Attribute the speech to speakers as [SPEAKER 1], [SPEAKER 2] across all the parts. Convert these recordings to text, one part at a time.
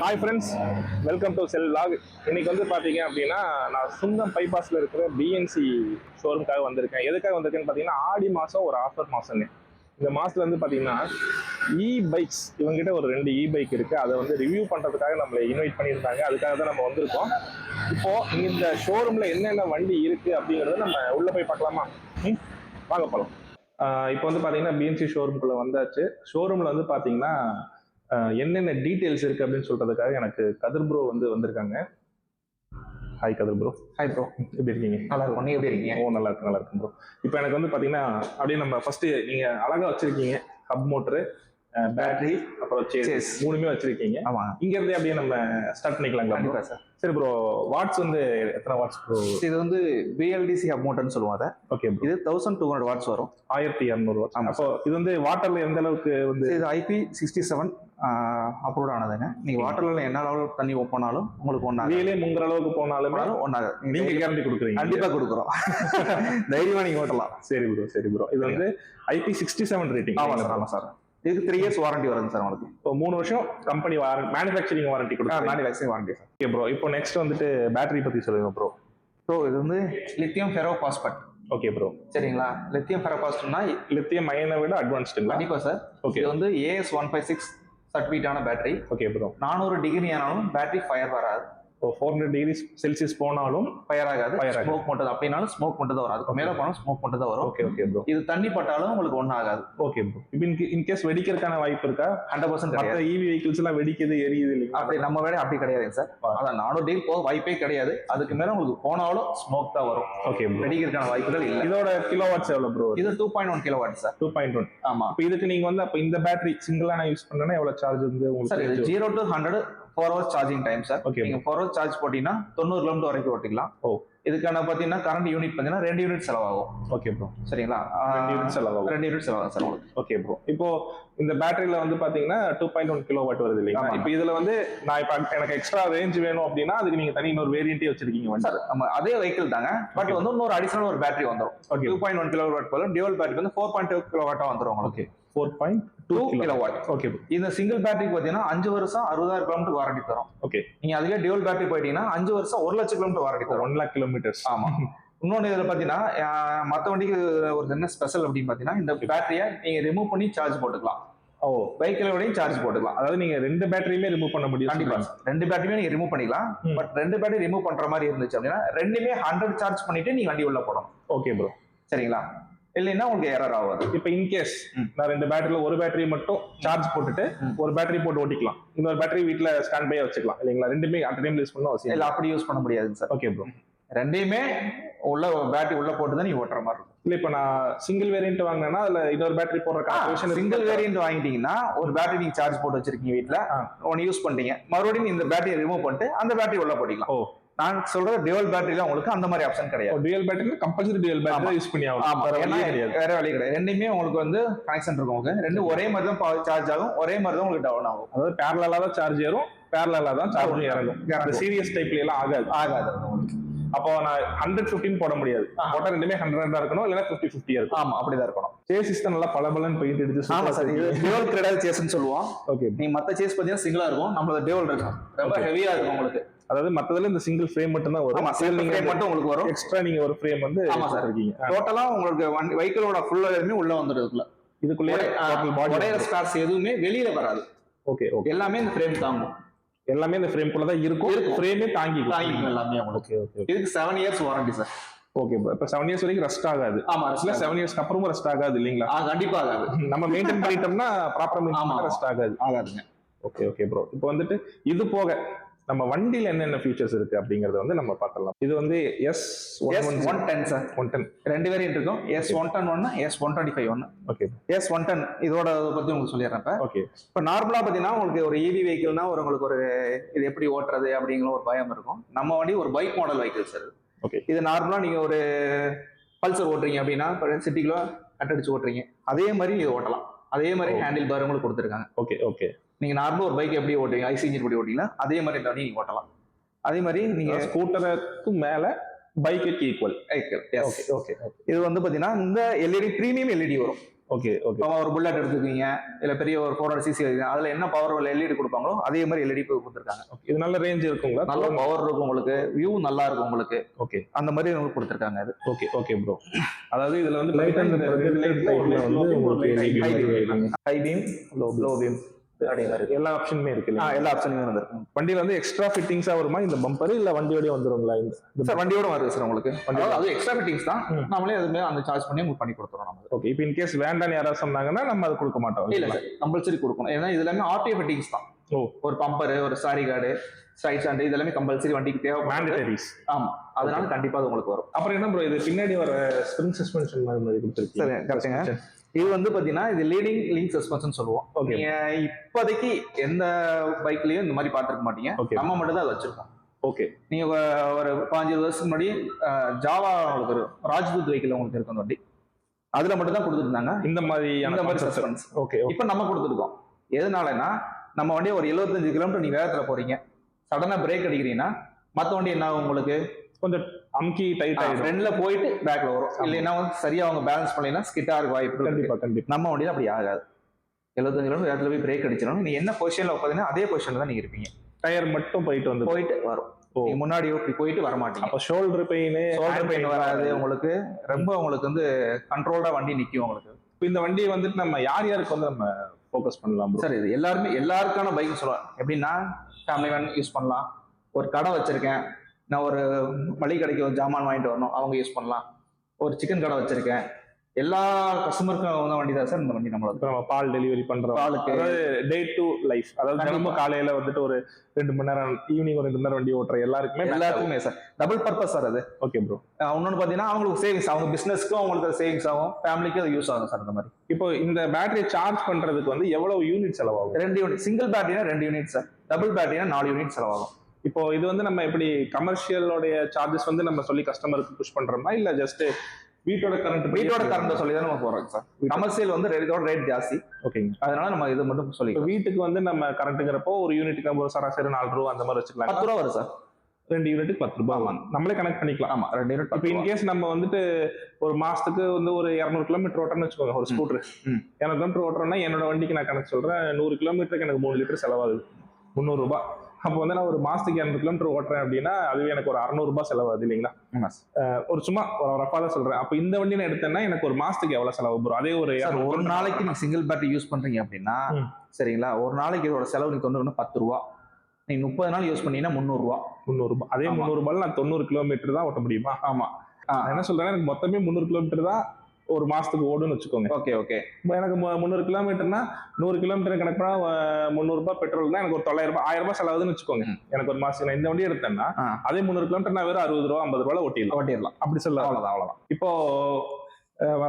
[SPEAKER 1] Hi friends welcome to cell lock இன்னைக்கு வந்து பார்த்தீங்க அப்படின்னா நான் சுங்கம் பைபாஸில் இருக்கிற பிஎன்சி ஷோரூமுக்காக வந்திருக்கேன். எதுக்காக வந்திருக்கேன்னு பார்த்தீங்கன்னா ஆடி மாதம் ஒரு ஆஃபர் மாதம்னு இந்த மாதத்துல வந்து பார்த்தீங்கன்னா இ பைக்ஸ் இவங்ககிட்ட ஒரு ரெண்டு இ பைக் இருக்குது அதை வந்து ரிவ்யூ பண்ணுறதுக்காக நம்மளை இன்வைட் பண்ணியிருந்தாங்க. அதுக்காக தான் நம்ம வந்திருக்கோம். இப்போது இந்த ஷோரூமில் என்னென்ன வண்டி இருக்குது அப்படிங்கிறத நம்ம உள்ளே போய் பார்க்கலாமா? ம் வாங்க போகலாம் இப்போ வந்து பார்த்தீங்கன்னா பிஎன்சி ஷோரூம்குள்ளே வந்தாச்சு. ஷோரூமில் வந்து பார்த்தீங்கன்னா என்னென்ன டீட்டெயில்ஸ் இருக்கு அப்படின்னு சொல்றதுக்காக எனக்கு கதிர் ப்ரோ வந்து வந்திருக்காங்க. Hi Kathir bro
[SPEAKER 2] hi bro
[SPEAKER 1] எப்படி இருக்கீங்க?
[SPEAKER 2] நல்லா இருக்கும் நீங்க எப்படி இருக்கீங்க?
[SPEAKER 1] ஓ நல்லா இருக்கு நல்லா இருக்கு ப்ரோ இப்போ எனக்கு வந்து பாத்தீங்கன்னா அப்படியே நம்ம ஃபர்ஸ்ட் நீங்க அழகா வச்சிருக்கீங்க ஹப் மோட்டரு பேட்டரி அப்புறம் சேஸ். மூணுமே வச்சிருக்கீங்க.
[SPEAKER 2] ஆமா
[SPEAKER 1] இங்க இருந்தே அப்படியே நம்ம ஸ்டார்ட் பண்ணிக்கலாங்களா?
[SPEAKER 2] கண்டிப்பா சார்
[SPEAKER 1] சரி ப்ரோ வாட்ஸ் வந்து எத்தனை வாட்ஸ் ப்ரோ
[SPEAKER 2] இது வந்து பிஎல்டிசி ஹப் மோட்டர்னு சொல்லுவோம் அதை.
[SPEAKER 1] ஓகே
[SPEAKER 2] இது தௌசண்ட் டூ ஹண்ட்ரட் வாட்ஸ் வரும்.
[SPEAKER 1] ஆயிரத்தி இரநூறு வாட்ஸ் அப்போ இது வந்து வாட்டர்ல எந்த அளவுக்கு வந்து
[SPEAKER 2] இது ஐபி சிக்ஸ்டி செவன் அப்ரூவ் ஆனதுங்க. நீங்க வாட்டர்ல என்ன லெவல் தண்ணி போனாலும் உங்களுக்கு ஒன்னாக
[SPEAKER 1] வெயிலே முங்குற அளவுக்கு போனாலுமே
[SPEAKER 2] ஒன்னாக
[SPEAKER 1] நீங்க கேரண்டி கொடுக்குறீங்க.
[SPEAKER 2] கண்டிப்பா கொடுக்குறோம். தைரியமா நீங்க ஓட்டலாம்.
[SPEAKER 1] சரி ப்ரோ சரி ப்ரோ இது வந்து ஐபி சிக்ஸ்டி செவன் ரேட்டிங்
[SPEAKER 2] ஆமா சார் ஆமா சார் இதுக்கு த்ரீ இயர்ஸ் வாரண்டி வருங்க சார் உங்களுக்கு.
[SPEAKER 1] இப்போ மூணு வருஷம் கம்பெனி வாரண்டி மேனுஃபேக்சரிங் வாரண்டி கொடுக்கும்
[SPEAKER 2] வேக்சின் வாரண்டி சார்.
[SPEAKER 1] ஓகே ப்ரோ இப்போ நெக்ஸ்ட் வந்துட்டு பேட்டரி பத்தி சொல்லுங்க ப்ரோ
[SPEAKER 2] ஸோ இது வந்து lithium ferro phosphate
[SPEAKER 1] okay bro
[SPEAKER 2] சரிங்களா லித்தியம் ஃபெரோ பாஸ்பட்னா
[SPEAKER 1] லித்தியம் அயனை விட அட்வான்ஸ்டுங்களா
[SPEAKER 2] கண்டிப்பா சார்.
[SPEAKER 1] Okay.
[SPEAKER 2] இது வந்து ஏஎஸ் ஒன் ஃபைவ் சிக்ஸ் சர்டிஃபிகேட்டான பேட்டரி
[SPEAKER 1] ஓகே ப்ரோ
[SPEAKER 2] நானூறு டிகிரி ஆனாலும் பேட்டரி ஃபயர் வராது.
[SPEAKER 1] இப்போ ஃபோர் ஹண்ட்ரட் டிகிரி செல்சியஸ் போனாலும்
[SPEAKER 2] ஃபயர் ஆகாது. ஸ்மோக் மட்டும் அப்படின்னாலும் ஸ்மோக் மட்டும் தான் வரும். அதுக்கு மேல போனாலும் ஸ்மோக் மட்டும் தான் வரும்.
[SPEAKER 1] ஓகே ஓகே ப்ரோ
[SPEAKER 2] இது தண்ணி பட்டாலும் உங்களுக்கு ஒன்றும் ஆகாது.
[SPEAKER 1] ஓகே ப்ரோ இப்போ இன்கேஸ் வெடிக்கிறதுக்கான வாய்ப்பு இருக்கா?
[SPEAKER 2] ஹண்ட்ரட் பர்சன்ட்
[SPEAKER 1] மற்ற இவி வெஹிக்கிள்ஸ் எல்லாம் வெடிக்குது எரியுது இல்லைங்களா?
[SPEAKER 2] அப்படி நம்ம வேலை அப்படி கிடையாதுங்க சார். அதான் நானூறு டிகிரி போக வாய்ப்பே கிடையாது. அதுக்கு மேல உங்களுக்கு போனாலும் ஸ்மோக் தான் வரும்.
[SPEAKER 1] ஓகே
[SPEAKER 2] வெடிக்கிறதுக்கான வாய்ப்புகள் இல்லை.
[SPEAKER 1] இதோட கிலோ வாட்ஸ் எவ்வளோ ப்ரோ
[SPEAKER 2] இது two point one kilowatt sir
[SPEAKER 1] two point one
[SPEAKER 2] ஆமா.
[SPEAKER 1] இப்போ இதுக்கு நீங்க வந்து அப்போ இந்த பேட்டரி சிங்கிளா நான் யூஸ் பண்ணேன்னா எவ்வளவு சார்ஜ் வந்து உங்களுக்கு
[SPEAKER 2] zero to hundred four hours charging time sir
[SPEAKER 1] Okay.
[SPEAKER 2] நீங்க ஃபோர் ஹவர்ஸ் சார்ஜ் போட்டீங்கன்னா தொண்ணூறு கிலோமீட்டர் வரைக்கும் ஓட்டிக்கலாம்.
[SPEAKER 1] ஓ.
[SPEAKER 2] இதுக்கான பாத்தீங்கன்னா கரண்ட் யூனிட் பாத்தீங்கன்னா ரெண்டு யூனிட் செலவாகும்.
[SPEAKER 1] ஓகே ப்ரோ
[SPEAKER 2] சரிங்களா?
[SPEAKER 1] ரெண்டு யூனிட் செலவாகும்.
[SPEAKER 2] ரெண்டு யூனிட் செலவாகும் சார்
[SPEAKER 1] ஓகே ப்ரோ இப்போ இந்த பேட்டரியில வந்து பாத்தீங்கன்னா two point one kilo watt வருது
[SPEAKER 2] ஆமா.
[SPEAKER 1] இப்போ இதுல வந்து நான் இப்போ எனக்கு எக்ஸ்ட்ரா ரேஞ்ச் வேணும் அப்படின்னா அதுக்கு நீங்க தனி இன்னொரு வேரியன்ட்டே வச்சிருக்கீங்க
[SPEAKER 2] சார் நம்ம அதே வெஹிக்கிள் தாங்க. பட். வந்து இன்னொரு அடிஷனல் ஒரு பேட்டரி வந்துடும்
[SPEAKER 1] okay
[SPEAKER 2] two point one kilowatt போல டியூவல் பேட்டரி வந்து ஃபோர் பாயிண்ட் டூ கிலோ வாட்டா வந்துடும் உங்களுக்கு.
[SPEAKER 1] Four point two
[SPEAKER 2] kilowatt
[SPEAKER 1] okay
[SPEAKER 2] இந்த சிங்கிள் பேட்டரிக்கு பார்த்தீங்கன்னா அஞ்சு வருஷம் அறுபதாயிரம் கிலோமீட்டர் வாரண்டி தரும்.
[SPEAKER 1] ஓகே
[SPEAKER 2] நீங்க அதுவே டியூவல் பேட்டரி போயிட்டீங்கன்னா அஞ்சு வருஷம் ஒரு லட்சம் கிலோமீட்டர் வாரண்டி தரும்.
[SPEAKER 1] ஒன் லேக் கிலோமீட்டர்ஸ்
[SPEAKER 2] ஆமா. இன்னொன்று இதில் பார்த்தீங்கன்னா மத்த வண்டிக்கு ஒரு என்ன ஸ்பெஷல் அப்படின்னு பார்த்தீங்கன்னா இந்த பேட்டரியை நீங்க ரிமூவ் பண்ணி சார்ஜ் போட்டுக்கலாம்.
[SPEAKER 1] ஓ.
[SPEAKER 2] வெஹிக்கிளோடையும் சார்ஜ் போட்டுக்கலாம்.
[SPEAKER 1] அதாவது நீங்க ரெண்டு பேட்டரியுமே ரிமூவ் பண்ண முடியும்
[SPEAKER 2] கண்டிப்பா. ரெண்டு பேட்டரியுமே நீங்க ரிமூவ் பண்ணிக்கலாம். பட் ரெண்டு பேட்டரி ரிமூவ் பண்ற மாதிரி இருந்துச்சு அப்படின்னா ரெண்டுமே ஹண்ட்ரட் சார்ஜ் பண்ணிட்டு நீங்க வண்டி உள்ள போடணும்.
[SPEAKER 1] ஓகே ப்ரோ
[SPEAKER 2] சரிங்களா? இல்லைன்னா உங்களுக்கு எரர் ஆகாது.
[SPEAKER 1] இப்போ இன்கேஸ். நான் ரெண்டு பேட்டரியில ஒரு பேட்டரி மட்டும் சார்ஜ் போட்டுட்டு. ஒரு பேட்டரி போட்டு ஓட்டிக்கலாம் இன்னொரு பேட்டரி வீட்ல ஸ்டாண்ட் பை வச்சுக்கலாம். இல்லைங்களா? ரெண்டுமே அட் டைம் யூஸ் பண்ண அவசியம்
[SPEAKER 2] இல்ல அப்படி யூஸ் பண்ண முடியாதுங்க சார்
[SPEAKER 1] ஓகே ப்ரோ
[SPEAKER 2] ரெண்டையுமே உள்ள பேட்டரி உள்ள போட்டு தான் நீங்க ஓட்டுற மாதிரி இருக்கும்.
[SPEAKER 1] இல்ல இப்போ நான் சிங்கிள் வேரியன்ட் வாங்கினேன்னா அதுல இன்னொரு பேட்டரி போடுற
[SPEAKER 2] சிங்கிள் வேரியன்ட் வாங்கிட்டீங்கன்னா ஒரு பேட்டரி நீங்க சார்ஜ் போட்டு வச்சிருக்கீங்க வீட்ல
[SPEAKER 1] ஆ.
[SPEAKER 2] ஒன்னு யூஸ் பண்ணிட்டீங்க. மறுபடியும் இந்த பேட்டரியை ரிமூவ் பண்ணிட்டு அந்த பேட்டரி உள்ள போட்டிக்கலாம்.
[SPEAKER 1] ஓ.
[SPEAKER 2] நான் சொல்றது டியூவல் பேட்டரியில உங்களுக்கு அந்த மாதிரி ஆப்ஷன் கிடையாது.
[SPEAKER 1] டியூயல் பேட்டரி கம்பல்சரி டியூயல்
[SPEAKER 2] ஆமா.
[SPEAKER 1] பேட்டரி யூஸ் பண்ணி ஆகும் வேற வழியே கிடையாது.
[SPEAKER 2] வேற வழி கிடையாது. ரெண்டுமே உங்களுக்கு வந்து கனெக்ஷன் இருக்கும் உங்களுக்கு. ரெண்டு ஒரே மாதிரி தான் சார்ஜ் ஆகும். ஒரே மாதிரி தான் உங்களுக்கு டவுன் ஆகும்.
[SPEAKER 1] அதாவது பேரலா தான் சார்ஜ் ஏறும். பேரலா தான் சார்ஜ் இறங்கும். சீரியஸ் டைப்ல எல்லாம் ஆகாது.
[SPEAKER 2] ஆகாது.
[SPEAKER 1] அப்போ நான் ஹண்ட்ரட் ஃபிஃப்டின் போட முடியாது.
[SPEAKER 2] ஆஹா.
[SPEAKER 1] போட்டா ரெண்டுமே ஹண்ட்ரட் தான் இருக்கணும் இல்லைன்னா ஃபிஃப்டி ஃபிஃப்டியா இருக்கும்.
[SPEAKER 2] ஆமா அப்படிதான் இருக்கணும்.
[SPEAKER 1] சேசிஸ் தான் நல்லா பளபளன்னு போயிட்டு எடுத்து
[SPEAKER 2] ஆமா சார் இது டியூவல் கிரெடல் சேஸ்ன்னு சொல்லுவோம்.
[SPEAKER 1] ஓகே
[SPEAKER 2] நீங்க மத்த சேஸ் பார்த்தீங்கன்னா சிங்கிளா இருக்கும். நம்மளோட டியூவல் இருக்கும். ரொம்ப
[SPEAKER 1] Okay.
[SPEAKER 2] ஹெவியா இருக்கும் உங்களுக்கு.
[SPEAKER 1] அதாவது மத்ததுல இந்த சிங்கிள் ஃப்ரேம் மட்டும் தான் வரும்
[SPEAKER 2] நீங்க
[SPEAKER 1] நீங்க
[SPEAKER 2] மட்டும் உங்களுக்கு வரும்.
[SPEAKER 1] எக்ஸ்ட்ரா நீங்க ஒரு ஃப்ரேம் வந்து
[SPEAKER 2] ஆமா சார்.
[SPEAKER 1] இருக்கீங்க
[SPEAKER 2] டோட்டலா உங்களுக்கு வண்டி வெஹிக்கிளோட ஃபுல் எல்லாமே உள்ள வந்துடுதுக்குள்ள
[SPEAKER 1] இதுக்குள்ளே
[SPEAKER 2] உடையிற ஸ்பேர்ஸ் எதுவுமே வெளியில வராது.
[SPEAKER 1] ஓகே ஓகே
[SPEAKER 2] எல்லாமே இந்த ஃப்ரேம் தாங்கும்.
[SPEAKER 1] எல்லாமே இந்த ஃப்ரேம் குள்ள தான் இருக்கும். ஃப்ரேமே தாங்கி
[SPEAKER 2] தாங்கிக்கும் எல்லாமே உங்களுக்கு.
[SPEAKER 1] ஓகே ஓகே
[SPEAKER 2] இதுக்கு seven years warranty sir
[SPEAKER 1] okay இப்போ செவன் இயர்ஸ் வரைக்கும் ரெஸ்ட் ஆகாது.
[SPEAKER 2] ஆமா
[SPEAKER 1] இல்ல செவன் இயர்ஸ்க்கு அப்புறமும் ரெஸ்ட் ஆகாது இல்லைங்களா?
[SPEAKER 2] ஆ, கண்டிப்பா ஆகாது.
[SPEAKER 1] நம்ம மெயின்டைன் பண்ணிட்டோம்னா ப்ராப்பரா மெயின்டைன். ரெஸ்ட் ஆகாது.
[SPEAKER 2] ஆகாதுங்க.
[SPEAKER 1] ஓகே ஓகே ப்ரோ இப்போ வந்துட்டு இது போக நம்ம வண்டியில என்னென்ன ஃபியூச்சர்ஸ் இருக்கு அப்படிங்கறத வந்து நம்ம பார்த்துடலாம். இது வந்து S
[SPEAKER 2] S one ten sir
[SPEAKER 1] one ten
[SPEAKER 2] ரெண்டு வேரியன்ட் இருக்கும். எஸ் ஒன் டென் ஒன்னு எஸ் ஒன் டுவெண்ட்டி ஃபைவ் ஒன்னு.
[SPEAKER 1] ஓகே
[SPEAKER 2] எஸ் ஒன் டென் இதோட பத்தி உங்களுக்கு சொல்லிடுறேன் இப்ப.
[SPEAKER 1] ஓகே
[SPEAKER 2] இப்போ நார்மலா பாத்தீங்கன்னா உங்களுக்கு ஒரு இவி வெஹிக்கிள்னா ஒரு உங்களுக்கு ஒரு இது எப்படி ஓட்டுறது அப்படிங்கிற ஒரு பயம் இருக்கும். நம்ம வண்டி ஒரு bike model vehicle sir
[SPEAKER 1] okay
[SPEAKER 2] இது நார்மலா நீங்க ஒரு பல்சர் ஓட்டுறீங்க அப்படின்னா சிட்டிக்குள்ள கட்டடிச்சு ஓட்டுறீங்க. அதே மாதிரி இது ஓட்டலாம். அதே மாதிரி. ஹேண்டில் பார் உங்களுக்கு கொடுத்துருக்காங்க.
[SPEAKER 1] ஓகே ஓகே
[SPEAKER 2] நீங்க நார்மலா ஒரு பைக் எப்படி ஓட்டுவீங்க? ஐசி இன்ஜின் எப்படி ஓட்டிங்களா அதே மாதிரி இந்த வண்டி நீங்க ஓட்டலாம். அதே மாதிரி நீங்க
[SPEAKER 1] ஸ்கூட்டருக்கு மேல பைக்குக்கு ஈக்குவல். ஓகே ஓகே
[SPEAKER 2] இது வந்து பாத்தீங்கன்னா இந்த எல்இடி பிரீமியம் எல்இடி வரும்.
[SPEAKER 1] ஓகே ஓகே
[SPEAKER 2] இப்போ ஒரு புல்லட் எடுத்துக்கீங்க இல்ல பெரிய ஒரு ஃபோர் ஹண்ட்ரட் சிசி அதுல என்ன பவர் எல்இடி கொடுப்பாங்களோ அதே மாதிரி எல்இடி கொடுத்துருக்காங்க.
[SPEAKER 1] இது நல்ல ரேஞ்ச் இருக்குங்களா?
[SPEAKER 2] நல்ல பவர் இருக்கும் உங்களுக்கு வியூ நல்லா இருக்கும் உங்களுக்கு.
[SPEAKER 1] ஓகே
[SPEAKER 2] அந்த மாதிரி உங்களுக்கு கொடுத்துருக்காங்க அது.
[SPEAKER 1] ஓகே ஓகே ப்ரோ அதாவது இதுல வந்து light and
[SPEAKER 2] high beam low beam இருக்கு
[SPEAKER 1] எல்லா ஆப்ஷனுமே இருக்கு?
[SPEAKER 2] எல்லா ஆப்ஷனுமே வந்துருக்கும்
[SPEAKER 1] வண்டியில வந்து எக்ஸ்ட்ரா ஃபிட்டிங்ஸா வருமா? இந்த பம்பர் இல்ல வண்டியோடய வந்துருங்களா?
[SPEAKER 2] சார் வண்டியோட வருது சார் உங்களுக்கு. அது எக்ஸ்ட்ரா ஃபிட்டிங்ஸ் தான்.
[SPEAKER 1] ம்.
[SPEAKER 2] நம்மளே அதுமே அந்த சார்ஜ் பண்ணி உங்களுக்கு பண்ணி கொடுத்துறோம் நம்ம.
[SPEAKER 1] ஓகே இப்போ இன் கேஸ் வேண்டாம்னு யாராவது சொன்னாங்கன்னா நம்ம அதை கொடுக்க மாட்டோம்.
[SPEAKER 2] இல்ல சார். கம்பல்சரி கொடுக்கணும். ஏன்னா இது எல்லாமே ஆர்டிஓ ஃபிட்டிங்ஸ் தான்.
[SPEAKER 1] ஓ.
[SPEAKER 2] ஒரு பம்பர் ஒரு சாரி கார்டு சைட் ஸ்டாண்டு இது எல்லாமே கம்பல்சரி வண்டிக்கு தேவை
[SPEAKER 1] மேண்டட்டரிஸ்
[SPEAKER 2] ஆமா. அதனால கண்டிப்பா அது உங்களுக்கு வரும்.
[SPEAKER 1] அப்புறம் என்ன ப்ரோ இது பின்னாடி வர ஸ்ப்ரிங் சஸ்பென்ஷன் மாதிரி கொடுத்துருக்கீங்க.
[SPEAKER 2] சரி கரெக்டுங்க இது வந்து பாத்தீங்கன்னா இது லீடிங் லிங்க் சஸ்பென்ஷன் சொல்லுவோம்.
[SPEAKER 1] ஓகே
[SPEAKER 2] இப்போதைக்கு எந்த பைக்லயும் இந்த மாதிரி பார்த்திருக்க மாட்டீங்க. நம்ம மட்டும் தான் அதை வச்சிருக்கோம்.
[SPEAKER 1] ஓகே
[SPEAKER 2] நீங்க ஒரு பாஞ்சு வருஷத்துக்கு முன்னாடி ஜாவா உங்களுக்கு ஒரு ராஜ்தூத் வெஹிக்கிள் உங்களுக்கு இருக்கும் அந்த வண்டி அதுல மட்டும் தான் கொடுத்துருந்தாங்க.
[SPEAKER 1] இந்த மாதிரி
[SPEAKER 2] இந்த மாதிரி சஸ்பென்ஸ்
[SPEAKER 1] ஓகே
[SPEAKER 2] இப்போ நம்ம கொடுத்துருக்கோம். எதனாலனா நம்ம வண்டி ஒரு 75 கிலோமீட்டர் நீங்க வேகத்துல போறீங்க. சடனா பிரேக் அடிக்கிறீங்கன்னா மத்த வண்டி என்ன உங்களுக்கு?
[SPEAKER 1] கொஞ்சம் அமுக்கி டைட்
[SPEAKER 2] ஃப்ரண்ட்ல போயிட்டு பேக்ல வரும். இல்லைன்னா வந்து சரியா அவங்க பேலன்ஸ் பண்ணலைன்னா ஸ்கிட்டா இருக்க வாய்ப்பு
[SPEAKER 1] கண்டிப்பா கண்டிப்பா.
[SPEAKER 2] நம்ம வண்டியில அப்படி ஆகாது. 75 கிலோமீட்டர் வேகத்துல போய் பிரேக் அடிச்சிடணும். நீ என்ன பொசிஷன்ல உட்காந்தீங்கன்னா அதே பொசிஷன்ல தான் நீங்க இருப்பீங்க.
[SPEAKER 1] டயர் மட்டும் போயிட்டு வந்து
[SPEAKER 2] போயிட்டு வரும். முன்னாடி இப்படி போயிட்டு வர மாட்டீங்க
[SPEAKER 1] அப்ப ஷோல்டர் பெயின்
[SPEAKER 2] ஷோல்டர் பெயின் வராது உங்களுக்கு. ரொம்ப உங்களுக்கு வந்து கண்ட்ரோல்டா வண்டி நிக்கும் உங்களுக்கு.
[SPEAKER 1] இப்போ இந்த வண்டியை வந்துட்டு நம்ம யார் யாருக்கு வந்து நம்ம ஃபோக்கஸ் பண்ணலாம்
[SPEAKER 2] சார் இது எல்லாருமே எல்லாருக்கான பைக் சொல்லலாம் எப்படின்னா ஃபேமிலி வேன் யூஸ் பண்ணலாம். ஒரு கடை வச்சிருக்கேன். நான் ஒரு மளிகை கடைக்கு ஒரு ஜாமான் வாங்கிட்டு வரணும். அவங்க யூஸ் பண்ணலாம். ஒரு சிக்கன் கடை வச்சிருக்கேன். எல்லா கஸ்டமருக்கும் வந்த வண்டி தான் சார் இந்த வண்டி நம்மளது
[SPEAKER 1] இப்போ நம்ம பால் டெலிவரி பண்றோம்.
[SPEAKER 2] பாலுக்கு.
[SPEAKER 1] அதாவது டே டு லைஃப் அதாவது. தினமும் காலையில வந்துட்டு ஒரு ரெண்டு மணி நேரம் ஈவினிங் ஒரு ரெண்டு மணி நேரம் வண்டி ஓட்டுற எல்லாருக்குமே
[SPEAKER 2] எல்லாத்துக்குமே சார். டபுள் பர்பஸ் சார் அது.
[SPEAKER 1] ஓகே ப்ரோ
[SPEAKER 2] அஹ் இன்னொன்னு பார்த்தீங்கன்னா அவங்களுக்கு சேவிங்ஸ் அவங்க பிசினஸ்க்கும் அவங்களுக்கு சேவிங்ஸ் ஆகும். ஃபேமிலிக்கும் அது யூஸ் ஆகும் சார் இந்த மாதிரி.
[SPEAKER 1] இப்போ இந்த பேட்டரி சார்ஜ் பண்றதுக்கு வந்து எவ்வளவு யூனிட் செலவாகும்?
[SPEAKER 2] ரெண்டு யூனிட் சிங்கிள் பேட்டரினா ரெண்டு யூனிட் சார். டபுள் பேட்டரினா நாலு யூனிட் செலவாகும்.
[SPEAKER 1] இப்போ இது வந்து நம்ம எப்படி கமர்ஷியலோடைய சார்ஜஸ் வந்து நம்ம சொல்லி கஸ்டமருக்கு புஷ் பண்றோமா இல்ல ஜஸ்ட் வீட்டோட கரண்ட்
[SPEAKER 2] வீட்டோட கரண்ட் சொல்லி தான் நம்ம போறோம் சார் கமர்ஷியல் வந்து இதோட ரேட் ஜாஸ்தி.
[SPEAKER 1] ஓகேங்க.
[SPEAKER 2] அதனால நம்ம இது மட்டும் சொல்லிக்கலாம்.
[SPEAKER 1] வீட்டுக்கு வந்து நம்ம கரண்ட்டுங்கிறப்போ ஒரு யூனிட்டுக்கு நம்ம சராசரி நாலு ரூபா அந்த மாதிரி வச்சுக்கலாம்
[SPEAKER 2] பத்து ரூபா வரும் சார்
[SPEAKER 1] ரெண்டு யூனிட்டுக்கு பத்து ரூபாய்
[SPEAKER 2] ஆமாங்க.
[SPEAKER 1] நம்மளே கனெக்ட் பண்ணிக்கலாம்.
[SPEAKER 2] ஆமா ரெண்டு யூனிட்
[SPEAKER 1] இப்போ. இன்கேஸ் நம்ம வந்துட்டு ஒரு மாசத்துக்கு வந்து ஒரு இரநூறு கிலோமீட்டர் ஓட்டணும்னு வச்சுக்கோங்க ஒரு ஸ்கூட்டர். இரநூறு கிலோமீட்டர் ஓட்டுறோம்னா என்னோட வண்டிக்கு நான் கணக்கு சொல்றேன் நூறு கிலோமீட்டருக்கு எனக்கு மூணு லிட்டர் செலவாகுது. முந்நூறு ரூபாய் அப்போ வந்து நான் ஒரு மாசத்துக்கு இரநூறு கிலோமீட்டர் ஓட்டுறேன் அப்படின்னா அதுவே எனக்கு ஒரு அறநூறு ரூபாய் செலவாகுது இல்லைங்களா. ஒரு சும்மா ஒரு ரஃபா தான் சொல்றேன். அப்போ இந்த வண்டி நான் எடுத்தேன்னா எனக்கு ஒரு மாசத்துக்கு எவ்வளவு செலவு ப்ரோ அதே ஒரு
[SPEAKER 2] சார்
[SPEAKER 1] 200
[SPEAKER 2] ஒரு நாளைக்கு நீங்க சிங்கிள் பேட்டரி யூஸ் பண்றீங்க அப்படின்னா. சரிங்களா? ஒரு நாளைக்கு இதோட செலவு நீங்க தொண்ணூறு பத்து ரூபா. நீங்க முப்பது நாள் யூஸ் பண்ணீங்கன்னா முந்நூறு ரூபா.
[SPEAKER 1] முந்நூறு ரூபாய் அதே
[SPEAKER 2] ஆமா.
[SPEAKER 1] முந்நூறு ரூபாய் நான் தொண்ணூறு கிலோமீட்டர் தான் ஓட்ட முடியுமா?
[SPEAKER 2] ஆமா
[SPEAKER 1] நான் என்ன சொல்றேன்னா எனக்கு மொத்தமே முந்நூறு கிலோமீட்டர் தான் ஒரு மாசத்துக்கு ஓடுன்னு வச்சுக்கோங்க.
[SPEAKER 2] Okay okay.
[SPEAKER 1] எனக்கு முந்நூறு கிலோமீட்டர்னா நூறு கிலோமீட்டர் கணக்கு பண்ணா அஹ், முந்நூறு ரூபாய் பெட்ரோல் தான் எனக்கு ஒரு தொள்ளாயிரம் ரூபாய் ஆயிரம் ரூபாய் செலவுதுன்னு வச்சுக்கோங்க. எனக்கு ஒரு மாசம் நான் இந்த வண்டி எடுத்தேன்னா. அதே முந்நூறு கிலோமீட்டர் நான் வெறும் அறுபது ரூபா ஐம்பது ரூபாய் ஓட்டிடலாம்.
[SPEAKER 2] ஓட்டிடலாம்.
[SPEAKER 1] அப்படி சொல்ல
[SPEAKER 2] அவ்வளவுதான் அவ்வளவுதான்.
[SPEAKER 1] இப்போ